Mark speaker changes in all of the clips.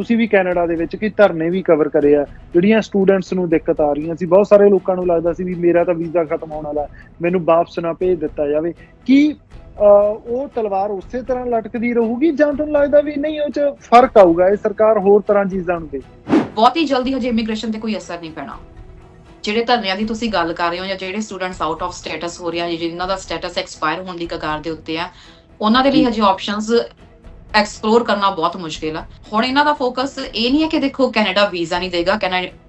Speaker 1: ਤੁਸੀਂ ਵੀ ਕੈਨੇਡਾ ਦੇ ਵਿੱਚ ਕੀ ਧਰਨੇ ਵੀ ਕਵਰ ਕਰੇ ਆ ਜਿਹੜੀਆਂ ਸਟੂਡੈਂਟਸ ਨੂੰ ਦਿੱਕਤ ਆ ਰਹੀਆਂ ਸੀ ਬਹੁਤ ਸਾਰੇ ਲੋਕਾਂ ਨੂੰ ਲੱਗਦਾ ਸੀ ਵੀ ਮੇਰਾ ਤਾਂ ਵੀਜ਼ਾ ਖਤਮ ਹੋਣ ਵਾਲਾ ਮੈਨੂੰ ਵਾਪਸ ਨਾ ਭੇਜ ਦਿੱਤਾ ਜਾਵੇ। ਕੀ ਉਹ ਤਲਵਾਰ ਉਸੇ ਤਰ੍ਹਾਂ ਲਟਕਦੀ ਰਹੂਗੀ ਜਾਂ ਤੁਹਾਨੂੰ ਲੱਗਦਾ ਵੀ ਨਹੀਂ ਉਹ ਚ ਫ਼ਰਕ ਆਊਗਾ ਇਹ ਸਰਕਾਰ ਹੋਰ ਤਰ੍ਹਾਂ ਚੀਜ਼ਾਂ ਨੂੰ ਦੇ
Speaker 2: ਬਹੁਤ ਹੀ ਜਲਦੀ ਹਜੇ ਇਮੀਗ੍ਰੇਸ਼ਨ ਤੇ ਕੋਈ ਅਸਰ ਨਹੀਂ ਪੈਣਾ। ਜਿਹੜੇ ਧਰਨਿਆਂ ਦੀ ਤੁਸੀਂ ਗੱਲ ਕਰ ਰਹੇ ਹੋ ਜਾਂ ਜਿਹੜੇ ਸਟੂਡੈਂਟਸ ਆਊਟ ਆਫ ਸਟੇਟਸ ਹੋ ਰਿਹਾ ਜਾਂ ਜਿਨ੍ਹਾਂ ਦਾ ਸਟੇਟਸ ਐਕਸਪਾਇਰ ਹੋਣ ਦੀ ਕਗਾਰ ਦੇ ਉੱਤੇ ਆ ਉਹਨਾਂ ਦੇ ਲਈ ਹਜੇ ਆਪਸ਼ਨਸ ਐਕਸਪਲੋਰ ਕਰਨਾ ਬਹੁਤ ਮੁਸ਼ਕਿਲ ਆ। ਹੁਣ ਇਹਨਾਂ ਦਾ ਫੋਕਸ ਇਹ ਨਹੀਂ ਹੈ ਕਿ ਦੇਖੋ ਕੈਨੇਡਾ ਵੀਜ਼ਾ ਨਹੀਂ ਦੇਗਾ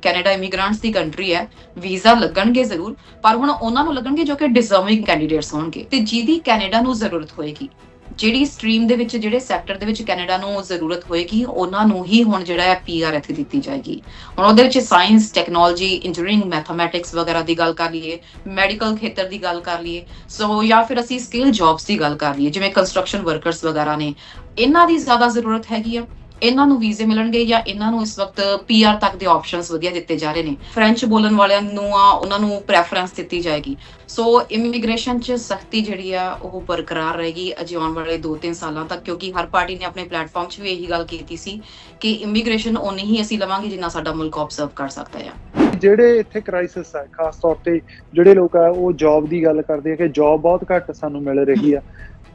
Speaker 2: ਕੈਨੇਡਾ ਇਮੀਗ੍ਰੈਂਟਸ ਦੀ ਕੰਟਰੀ ਹੈ ਵੀਜ਼ਾ ਲੱਗਣਗੇ ਜ਼ਰੂਰ, ਪਰ ਹੁਣ ਉਹਨਾਂ ਨੂੰ ਲੱਗਣਗੇ ਜੋ ਕਿ ਡਿਜ਼ਰਵਿੰਗ ਕੈਂਡੀਡੇਟਸ ਹੋਣਗੇ। ਤੇ ਜਿਹਦੀ ਕੈਨੇਡਾ ਨੂੰ ਜ਼ਰੂਰਤ ਹੋਏਗੀ, ਜਿਹੜੀ ਸਟਰੀਮ ਦੇ ਵਿੱਚ, ਜਿਹੜੇ ਸੈਕਟਰ ਦੇ ਵਿੱਚ ਕੈਨੇਡਾ ਨੂੰ ਜ਼ਰੂਰਤ ਹੋਏਗੀ, ਉਹਨਾਂ ਨੂੰ ਹੀ ਹੁਣ ਜਿਹੜਾ ਹੈ ਪੀਆਰ ਇੱਥੇ ਦਿੱਤੀ ਜਾਏਗੀ। ਹੁਣ ਉਹਦੇ ਵਿੱਚ ਸਾਇੰਸ ਟੈਕਨੋਲੋਜੀ ਇੰਜੀਨੀਅਰਿੰਗ ਮੈਥਮੈਟਿਕਸ ਵਗੈਰਾ ਦੀ ਗੱਲ ਕਰ ਲਈਏ ਮੈਡੀਕਲ ਖੇਤਰ ਦੀ ਗੱਲ ਕਰ ਲਈਏ ਸੋ ਜਾਂ ਫਿਰ ਅਸੀਂ ਸਕਿੱਲ ਜੌਬਸ ਦੀ ਗੱਲ ਕਰ ਲਈਏ, ਜਿਵੇਂ ਕੰਸਟਰਕਸ਼ਨ ਵਰਕਰਸ ਵਗੈਰਾ ਨੇ ਇਹਨਾਂ ਦੀ ਜ਼ਿਆਦਾ ਜ਼ਰੂਰਤ ਹੈਗੀ ਆ। ਇਹਨਾਂ ਨੂੰ ਵੀਜ਼ੇ ਮਿਲਣਗੇ ਜਾਂ ਇਹਨਾਂ ਨੂੰ ਇਸ ਵਕਤ ਪੀਆਰ ਤੱਕ ਦੇ ਆਪਸ਼ਨਸ ਵਧੀਆ ਦਿੱਤੇ ਜਾ ਰਹੇ ਨੇ। ਫ੍ਰੈਂਚ ਬੋਲਣ ਵਾਲਿਆਂ ਨੂੰ ਆ, ਉਹਨਾਂ ਨੂੰ ਪ੍ਰੈਫਰੈਂਸ ਦਿੱਤੀ ਜਾਏਗੀ। ਸੋ ਇਮੀਗ੍ਰੇਸ਼ਨ 'ਚ ਸਖਤੀ ਜਿਹੜੀ ਆ, ਉਹ ਬਰਕਰਾਰ ਰਹੇਗੀ ਅਜੇ ਆਉਣ ਵਾਲੇ 2-3 ਸਾਲਾਂ ਤੱਕ, ਕਿਉਂਕਿ ਹਰ ਪਾਰਟੀ ਨੇ ਆਪਣੇ ਪਲੇਟਫਾਰਮ 'ਚ ਵੀ ਇਹੀ ਗੱਲ ਕੀਤੀ ਸੀ ਕਿ ਇਮੀਗ੍ਰੇਸ਼ਨ ਉਨੀ ਹੀ ਅਸੀਂ ਲਵਾਂਗੇ ਜਿੰਨਾ ਸਾਡਾ ਮੁਲਕ ਆਬਜ਼ਰਵ ਕਰ ਸਕਦਾ ਹੈ
Speaker 1: ਜਿਹੜੇ ਇੱਥੇ ਕ੍ਰਾਈਸਿਸ ਹੈ ਖਾਸ ਤੌਰ ਤੇ ਜਿਹੜੇ ਲੋਕ ਆ, ਉਹ ਜੌਬ ਦੀ ਗੱਲ ਕਰਦੇ ਆ ਕਿ ਜੌਬ ਬਹੁਤ ਘੱਟ ਸਾਨੂੰ ਮਿਲ ਰਹੀ ਆ।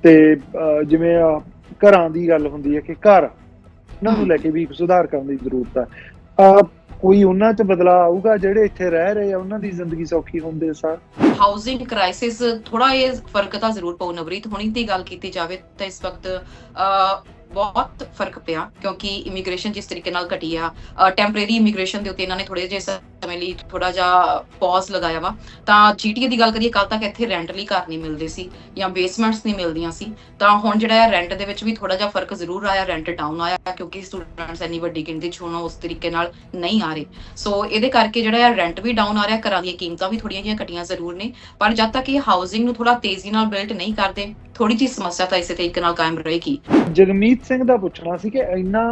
Speaker 1: ਤੇ ਜਿਵੇਂ ਘਰਾਂ ਦੀ ਗੱਲ ਹੁੰਦੀ ਹੈ ਕਿ ਘਰ ਉਹਨਾਂ ਨੂੰ ਲੈ ਕੇ ਵੀ ਸੁਧਾਰ ਕਰਨ ਦੀ ਜ਼ਰੂਰਤ ਹੈ। ਅਹ, ਕੋਈ ਉਹਨਾਂ 'ਚ ਬਦਲਾਅ ਆਊਗਾ ਜਿਹੜੇ ਇੱਥੇ ਰਹਿ ਰਹੇ ਆ ਉਹਨਾਂ ਦੀ ਜ਼ਿੰਦਗੀ ਸੌਖੀ ਹੁੰਦੇ ਸਾਰ?
Speaker 2: ਹਾਊਸਿੰਗ ਕ੍ਰਾਈਸਿਸ ਥੋੜਾ ਇਹ ਫ਼ਰਕ ਤਾਂ ਜ਼ਰੂਰ ਪਊ ਨਵਰੀਤ ਹੁਣੀ ਦੀ ਗੱਲ ਕੀਤੀ ਜਾਵੇ ਤਾਂ ਇਸ ਵਕਤ ਬਹੁਤ ਫ਼ਰਕ ਪਿਆ ਕਿਉਂਕਿ ਇਮੀਗ੍ਰੇਸ਼ਨ ਜਿਸ ਤਰੀਕੇ ਨਾਲ ਘਟੀ ਆ ਟੈਂਪਰੇਰੀ ਇਮੀਗ੍ਰੇਸ਼ਨ ਦੇ ਉੱਤੇ ਇਹਨਾਂ ਨੇ ਥੋੜੇ ਜਿਹੇ ਸਮੇਂ ਲਈ ਥੋੜਾ ਜਿਹਾ ਪੌਜ਼ ਲਗਾਇਆ ਵਾ। ਤਾਂ ਜੀਟੀਏ ਦੀ ਗੱਲ ਕਰੀਏ ਕੱਲ ਤੱਕ ਇੱਥੇ ਰੈਂਟ ਲਈ ਘਰ ਨਹੀਂ ਮਿਲਦੇ ਸੀ ਜਾਂ ਬੇਸਮੈਂਟਸ ਨਹੀਂ ਮਿਲਦੀਆਂ ਸੀ। ਤਾਂ ਹੁਣ ਜਿਹੜਾ ਹੈ ਰੈਂਟ ਦੇ ਵਿੱਚ ਵੀ ਥੋੜਾ ਜਿਹਾ ਫ਼ਰਕ ਜ਼ਰੂਰ ਆਇਆ ਰੈਂਟ ਡਾਊਨ ਆਇਆ ਕਿਉਂਕਿ ਸਟੂਡੈਂਟਸ ਇੰਨੀ ਵੱਡੀ ਗਿਣਤੀ 'ਚ ਹੁਣ ਉਸ ਤਰੀਕੇ ਨਾਲ ਨਹੀਂ ਆ ਰਹੇ। ਸੋ ਇਹਦੇ ਕਰਕੇ ਜਿਹੜਾ ਹੈ ਰੈਂਟ ਵੀ ਡਾਊਨ ਆ ਰਿਹਾ, ਘਰਾਂ ਦੀਆਂ ਕੀਮਤਾਂ ਵੀ ਥੋੜੀਆਂ ਜਿਹੀਆਂ ਘਟੀਆਂ ਜ਼ਰੂਰ ਨੇ। ਪਰ ਜਦ ਤੱਕ ਇਹ ਹਾਊਸਿੰਗ ਨੂੰ ਥੋੜਾ ਤੇਜ਼ੀ ਨਾਲ ਬਿਲਡ ਨਹੀਂ ਕਰਦੇ ਥੋੜੀ ਜਿਹੀ ਸਮੱਸਿਆ ਤਾਂ ਇਸੇ ਤਰੀਕੇ ਨਾਲ ਕਾਇਮ ਰਹੇਗੀ।
Speaker 1: ਜਗਮੀਤ ਸਿੰਘ ਦਾ ਪੁੱਛਣਾ ਸੀ ਕਿ ਇੰਨਾ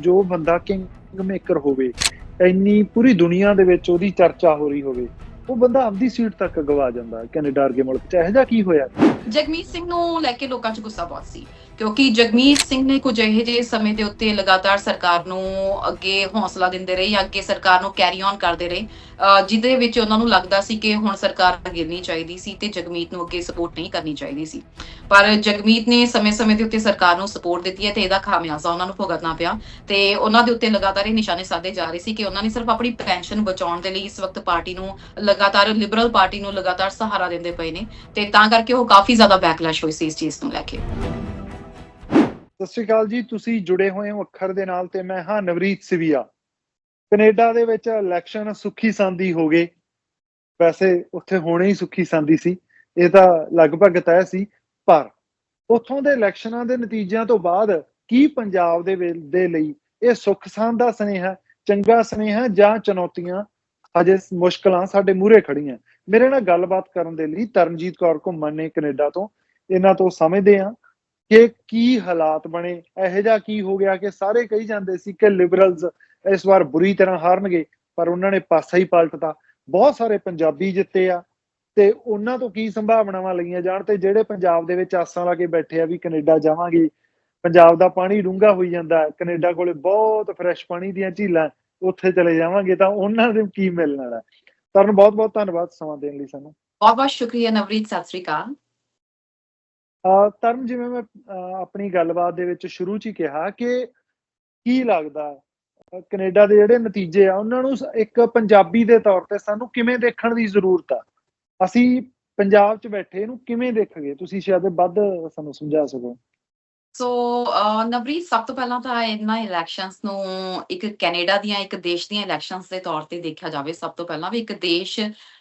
Speaker 1: ਜੋ ਬੰਦਾ ਕਿੰਗ ਮੇਕਰ ਹੋਵੇ ਇੰਨੀ ਪੂਰੀ ਦੁਨੀਆ ਦੇ ਵਿੱਚ ਉਹਦੀ ਚਰਚਾ ਹੋ ਰਹੀ ਹੋਵੇ, ਉਹ ਬੰਦਾ ਆਪਦੀ ਸੀਟ ਤੱਕ ਗਵਾ ਜਾਂਦਾ ਕੈਨੇਡਾ ਵਰਗੇ ਮੁਲਕ 'ਚ। ਇਹੋ ਜਿਹਾ ਕੀ ਹੋਇਆ?
Speaker 2: ਜਗਮੀਤ ਸਿੰਘ ਨੂੰ ਲੈ ਕੇ ਲੋਕਾਂ 'ਚ ਗੁੱਸਾ ਬਹੁਤ ਸੀ। ਕਿਉਂਕਿ ਜਗਮੀਤ ਸਿੰਘ ਨੇ ਕੁਝ ਇਹੋ ਜਿਹੇ ਸਮੇਂ ਦੇ ਉੱਤੇ ਲਗਾਤਾਰ ਸਰਕਾਰ ਨੂੰ ਅੱਗੇ ਹੌਸਲਾ ਦਿੰਦੇ ਰਹੇ ਜਾਂ ਅੱਗੇ ਸਰਕਾਰ ਨੂੰ ਕੈਰੀ ਔਨ ਕਰਦੇ ਰਹੇ ਜਿਹਦੇ ਵਿੱਚ ਉਹਨਾਂ ਨੂੰ ਲੱਗਦਾ ਸੀ ਕਿ ਹੁਣ ਸਰਕਾਰ ਗਿਰਨੀ ਚਾਹੀਦੀ ਸੀ ਤੇ ਜਗਮੀਤ ਨੂੰ ਅੱਗੇ ਸਪੋਰਟ ਨਹੀਂ ਕਰਨੀ ਚਾਹੀਦੀ ਸੀ। ਪਰ ਜਗਮੀਤ ਨੇ ਸਮੇਂ-ਸਮੇਂ ਦੇ ਉੱਤੇ ਸਰਕਾਰ ਨੂੰ ਸਪੋਰਟ ਦਿੱਤੀ ਹੈ ਤੇ ਇਹਦਾ ਖਾਮਿਆਜ਼ਾ ਉਹਨਾਂ ਨੂੰ ਭੁਗਤਣਾ ਪਿਆ ਤੇ ਉਹਨਾਂ ਦੇ ਉੱਤੇ ਲਗਾਤਾਰ ਇਹ ਨਿਸ਼ਾਨੇ ਸਾਧੇ ਜਾ ਰਹੇ ਸੀ ਕਿ ਉਹਨਾਂ ਨੇ ਸਿਰਫ ਆਪਣੀ ਪੈਨਸ਼ਨ ਬਚਾਉਣ ਦੇ ਲਈ ਇਸ ਵਕਤ ਪਾਰਟੀ ਨੂੰ ਲਗਾਤਾਰ ਲਿਬਰਲ ਪਾਰਟੀ ਨੂੰ ਲਗਾਤਾਰ ਸਹਾਰਾ ਦਿੰਦੇ ਪਏ ਨੇ ਤੇ ਤਾਂ ਕਰਕੇ ਉਹ ਕਾਫੀ ਜ਼ਿਆਦਾ ਬੈਕਲੈਸ਼ ਹੋਈ ਸੀ ਇਸ ਚੀਜ਼ ਨੂੰ ਲੈ ਕੇ।
Speaker 1: ਸਤਿ ਸ਼੍ਰੀ ਅਕਾਲ ਜੀ, ਤੁਸੀਂ ਜੁੜੇ ਹੋਏ ਹੋ ਅੱਖਰ ਦੇ ਨਾਲ ਤੇ ਮੈਂ ਹਾਂ ਨਵਰੀਤ ਸਿਵੀਆ। ਕੈਨੇਡਾ ਦੇ ਵਿੱਚ ਇਲੈਕਸ਼ਨ ਸੁੱਖੀ ਸੰਦੀ ਹੋ ਗਏ। ਵੈਸੇ ਉੱਥੇ ਹੋਣੇ ਹੀ ਸੁੱਖੀ ਸੰਦੀ ਸੀ, ਇਹ ਤਾਂ ਲਗਭਗ ਤੈਅ ਸੀ, ਪਰ ਉੱਥੋਂ ਦੇ ਇਲੈਕਸ਼ਨਾਂ ਦੇ ਨਤੀਜਿਆਂ ਤੋਂ ਬਾਅਦ ਕੀ ਪੰਜਾਬ ਦੇ ਦੇ ਲਈ ਇਹ ਸੁੱਖ ਸੰਦ ਦਾ ਸਨੇਹਾ, ਚੰਗਾ ਸਨੇਹਾ ਜਾਂ ਚੁਣੌਤੀਆਂ? ਅਜੇ ਮੁਸ਼ਕਲਾਂ ਸਾਡੇ ਮੂਹਰੇ ਖੜੀਆਂ ਮੇਰੇ ਨਾਲ ਗੱਲਬਾਤ ਕਰਨ ਦੇ ਲਈ ਤਰਨਜੀਤ ਕੌਰ ਘੁੰਮਣ ਨੇ ਕੈਨੇਡਾ ਤੋਂ। ਇਹਨਾਂ ਤੋਂ ਸਮਝਦੇ ਹਾਂ। ਕਿ ਕੀ ਹਾਲਾਤ ਬਣੇ? ਇਹੋ ਜਿਹਾ ਕੀ ਹੋ ਗਿਆ ਕਿ ਸਾਰੇ ਕਹੀ ਜਾਂਦੇ ਸੀ ਕਿ ਲਿਬਰਲਸ ਇਸ ਵਾਰ ਬੁਰੀ ਤਰ੍ਹਾਂ ਹਾਰਨਗੇ, ਪਰ ਉਹਨਾਂ ਨੇ ਪਾਸਾ ਹੀ ਪਲਟਤਾ। ਬਹੁਤ ਸਾਰੇ ਪੰਜਾਬੀ ਜਿੱਤੇ ਆ ਤੇ ਉਹਨਾਂ ਤੋਂ ਕੀ ਸੰਭਾਵਨਾਵਾਂ ਲਈਆਂ ਜਾਣ ਤੇ ਜਿਹੜੇ ਪੰਜਾਬ ਦੇ ਵਿੱਚ ਆਸਾਂ ਲਾ ਕੇ ਬੈਠੇ ਆ ਵੀ ਕੈਨੇਡਾ ਜਾਵਾਂਗੇ, ਪੰਜਾਬ ਦਾ ਪਾਣੀ ਡੂੰਘਾ ਹੋਈ ਜਾਂਦਾ ਹੈ ਕੈਨੇਡਾ ਕੋਲੇ ਬਹੁਤ ਫਰੈਸ਼ ਪਾਣੀ ਦੀਆਂ ਝੀਲਾਂ, ਉੱਥੇ ਚਲੇ ਜਾਵਾਂਗੇ ਤਾਂ ਉਹਨਾਂ ਨੂੰ ਕੀ ਮਿਲਣ ਵਾਲਾ। ਤਰਨ ਬਹੁਤ ਬਹੁਤ ਧੰਨਵਾਦ ਸਮਾਂ ਦੇਣ ਲਈ ਸਾਨੂੰ।
Speaker 2: ਬਹੁਤ ਬਹੁਤ ਸ਼ੁਕਰੀਆ ਨਵਰੀਤ ਸਤਿ ਸ੍ਰੀ ਅਕਾਲ।
Speaker 1: ਅਹ ਧਰਮ ਜਿਵੇਂ ਮੈਂ ਆਪਣੀ ਗੱਲਬਾਤ ਦੇ ਵਿੱਚ ਸ਼ੁਰੂ 'ਚ ਹੀ ਕਿਹਾ ਕਿ ਕੀ ਲੱਗਦਾ ਹੈ, ਕੈਨੇਡਾ ਦੇ ਜਿਹੜੇ ਨਤੀਜੇ ਆ ਉਹਨਾਂ ਨੂੰ ਇੱਕ ਪੰਜਾਬੀ ਦੇ ਤੌਰ ਤੇ ਸਾਨੂੰ ਕਿਵੇਂ ਦੇਖਣ ਦੀ ਜ਼ਰੂਰਤ ਆ? ਅਸੀਂ ਪੰਜਾਬ 'ਚ ਬੈਠੇ ਇਹਨੂੰ ਕਿਵੇਂ ਦੇਖਗੇ? ਤੁਸੀਂ ਸ਼ਾਇਦ ਵੱਧ ਸਾਨੂੰ ਸਮਝਾ ਸਕੋ।
Speaker 2: ਸੋ ਅਹ, ਨਵਰੀਤ ਸਭ ਤੋਂ ਪਹਿਲਾਂ ਤਾਂ ਇਹਨਾਂ ਇਲੈਕਸ਼ਨਸ ਨੂੰ ਇੱਕ ਕੈਨੇਡਾ ਦੀਆਂ ਇੱਕ ਦੇਸ਼ ਦੀਆਂ ਇਲੈਕਸ਼ਨਸ ਦੇ ਤੌਰ ਤੇ ਦੇਖਿਆ ਜਾਵੇ ਸਭ ਤੋਂ ਪਹਿਲਾਂ ਵੀ ਇੱਕ ਦੇਸ਼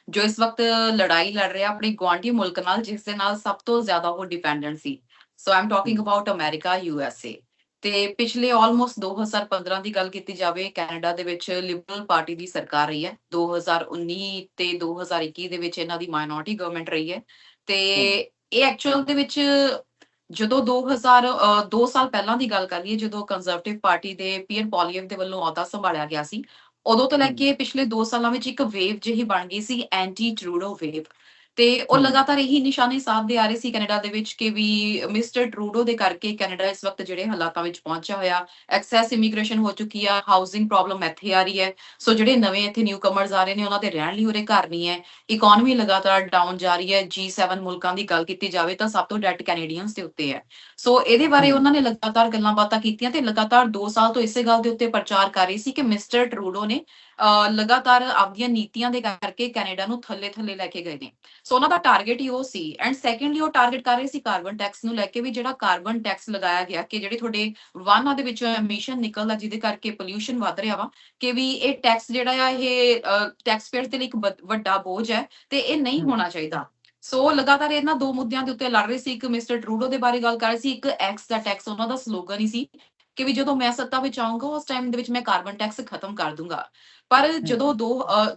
Speaker 2: ਜੋ ਇਸ ਵਕਤ ਲੜਾਈ ਲੜ ਰਿਹਾ ਆਪਣੇ ਗੁਆਂਢੀ ਮੁਲਕ ਨਾਲ ਜਿਸ ਦੇ ਨਾਲ ਸਭ ਤੋਂ ਜ਼ਿਆਦਾ ਉਹ dependent C. So I'm talking about America U S A ਤੇ ਪਿਛਲੇ ਆਲਮੋਸਟ 2015 ਦੀ ਗੱਲ ਕੀਤੀ ਜਾਵੇ ਕੈਨੇਡਾ ਦੇ ਵਿੱਚ ਲਿਬਰਲ ਪਾਰਟੀ ਦੀ ਸਰਕਾਰ ਰਹੀ ਹੈ। 2019 ਤੇ 2021 ਦੇ ਵਿੱਚ ਇਹਨਾਂ ਦੀ ਮਾਈਨੋਰਟੀ ਗਵਰਨਮੈਂਟ ਰਹੀ ਹੈ। ਤੇ ਇਹ ਐਕਚੁਅਲ ਦੇ ਵਿੱਚ ਜਦੋਂ 2000 ਅਹ, ਦੋ ਸਾਲ ਪਹਿਲਾਂ ਦੀ ਗੱਲ ਕਰ ਲਈਏ ਜਦੋਂ ਕੰਜ਼ਰਵੇਟਿਵ ਪਾਰਟੀ ਦੇ ਪੀਅਰ ਪੋਲੀਅਮ ਦੇ ਵੱਲੋਂ ਅਹੁਦਾ ਸੰਭਾਲਿਆ ਗਿਆ ਸੀ ਉਦੋਂ ਤੋਂ ਲੈ। ਕੇ ਪਿਛਲੇ 2 ਸਾਲਾਂ ਵਿੱਚ ਇੱਕ ਵੇਵ ਜਿਹੀ ਬਣ ਗਈ ਸੀ ਐਂਟੀ ਟਰੂਡੋ ਵੇਵ ਤੇ ਉਹ। ਲਗਾਤਾਰ ਇਹੀ ਨਿਸ਼ਾਨੇ ਸਾਧਦੇ ਆ ਰਹੇ ਸੀ ਕੈਨੇਡਾ ਦੇ ਵਿੱਚ ਕਿ ਵੀ ਮਿਸਟਰ ਟਰੂਡੋ ਦੇ ਕਰਕੇ ਕੈਨੇਡਾ ਇਸ ਵਕਤ ਜਿਹੜੇ ਹਾਲਾਤਾਂ ਵਿੱਚ ਪਹੁੰਚਿਆ ਹੋਇਆ ਐਕਸੈਸ ਇਮੀਗ੍ਰੇਸ਼ਨ ਹੋ ਚੁੱਕੀ ਆ ਹਾਊਸਿੰਗ ਪ੍ਰੋਬਲਮ ਇੱਥੇ ਆ ਰਹੀ ਹੈ ਸੋ ਜਿਹੜੇ ਨਵੇਂ ਇੱਥੇ ਨਿਊ ਕਮਰਸ ਆ ਰਹੇ ਨੇ ਉਹਨਾਂ ਦੇ ਰਹਿਣ ਲਈ ਉਰੇ ਘਰ ਨਹੀਂ ਹੈ ਇਕਨੋਮੀ ਲਗਾਤਾਰ ਡਾਊਨ ਜਾ ਰਹੀ ਹੈ G7 ਮੁਲਕਾਂ ਦੀ ਗੱਲ ਕੀਤੀ ਜਾਵੇ ਤਾਂ ਸਭ ਤੋਂ ਡੈਟ ਕੈਨੇਡੀਅਨਸ ਦੇ ਉੱਤੇ ਹੈ ਸੋ ਇਹਦੇ ਬਾਰੇ। ਉਹਨਾਂ ਨੇ ਲਗਾਤਾਰ ਗੱਲਾਂ ਬਾਤਾਂ ਕੀਤੀਆਂ ਤੇ ਲਗਾਤਾਰ 2 ਸਾਲ ਤੋਂ ਇਸੇ ਗੱਲ ਦੇ ਉੱਤੇ ਪ੍ਰਚਾਰ ਕਰ ਰਹੀ ਸੀ ਕਿ ਮਿਸਟਰ ਟਰੂਡੋ ਨੇ ਲਗਾਤਾਰ ਆਪਦੀਆਂ ਨੀਤੀਆਂ ਦੇ ਕਰਕੇ ਕੈਨੇਡਾ ਨੂੰ ਥੱਲੇ ਥੱਲੇ ਲੈ ਕੇ ਗਏ ਨੇ। ਸੋ ਉਹਨਾਂ ਦਾ ਟਾਰਗੇਟ ਹੀ ਉਹ ਸੀ ਐਂਡ ਸੈਕੰਡਲੀ ਉਹ ਟਾਰਗੇਟ ਕਰ ਰਹੇ ਸੀ ਕਾਰਬਨ ਟੈਕਸ ਨੂੰ ਲੈ ਕੇ ਵੀ ਜਿਹੜਾ ਕਾਰਬਨ ਟੈਕਸ ਲਗਾਇਆ ਗਿਆ ਕਿ ਜਿਹੜੇ ਤੁਹਾਡੇ ਵਾਹਨਾਂ ਦੇ ਵਿੱਚੋਂ ਐਮਿਸ਼ਨ ਨਿਕਲਦਾ ਜਿਹਦੇ ਕਰਕੇ ਪੋਲਿਊਸ਼ਨ ਵੱਧ ਰਿਹਾ ਵਾ ਕਿ ਵੀ ਇਹ ਟੈਕਸ ਜਿਹੜਾ ਆ ਇਹ ਟੈਕਸ ਪੇਅਰ ਦੇ ਲਈ ਇੱਕ ਵੱਡਾ ਬੋਝ ਹੈ ਤੇ ਇਹ ਨਹੀਂ। ਹੋਣਾ ਚਾਹੀਦਾ। ਸੋ ਲਗਾਤਾਰ ਇਹਨਾਂ ਦੋ ਮੁੱਦਿਆਂ ਦੇ ਉੱਤੇ ਲੜ ਰਹੇ ਸੀ ਇੱਕ ਮਿਸਟਰ ਟਰੂਡੋ ਦੇ ਬਾਰੇ ਗੱਲ ਕਰ ਰਹੇ ਸੀ ਇੱਕ ਐਕਸ ਦਾ ਟੈਕਸ ਉਹਨਾਂ ਦਾ ਸਲੋਗਨ ਹੀ ਸੀ ਕਿ ਵੀ ਜਦੋਂ ਮੈਂ ਸੱਤਾ ਵਿੱਚ ਆਉਂਗਾ ਉਸ ਟਾਈਮ ਦੇ ਵਿੱਚ ਮੈਂ ਕਾਰਬਨ ਟੈਕਸ ਖਤਮ ਕਰ ਦੂੰਗਾ। ਪਰ ਜਦੋਂ ਦੋ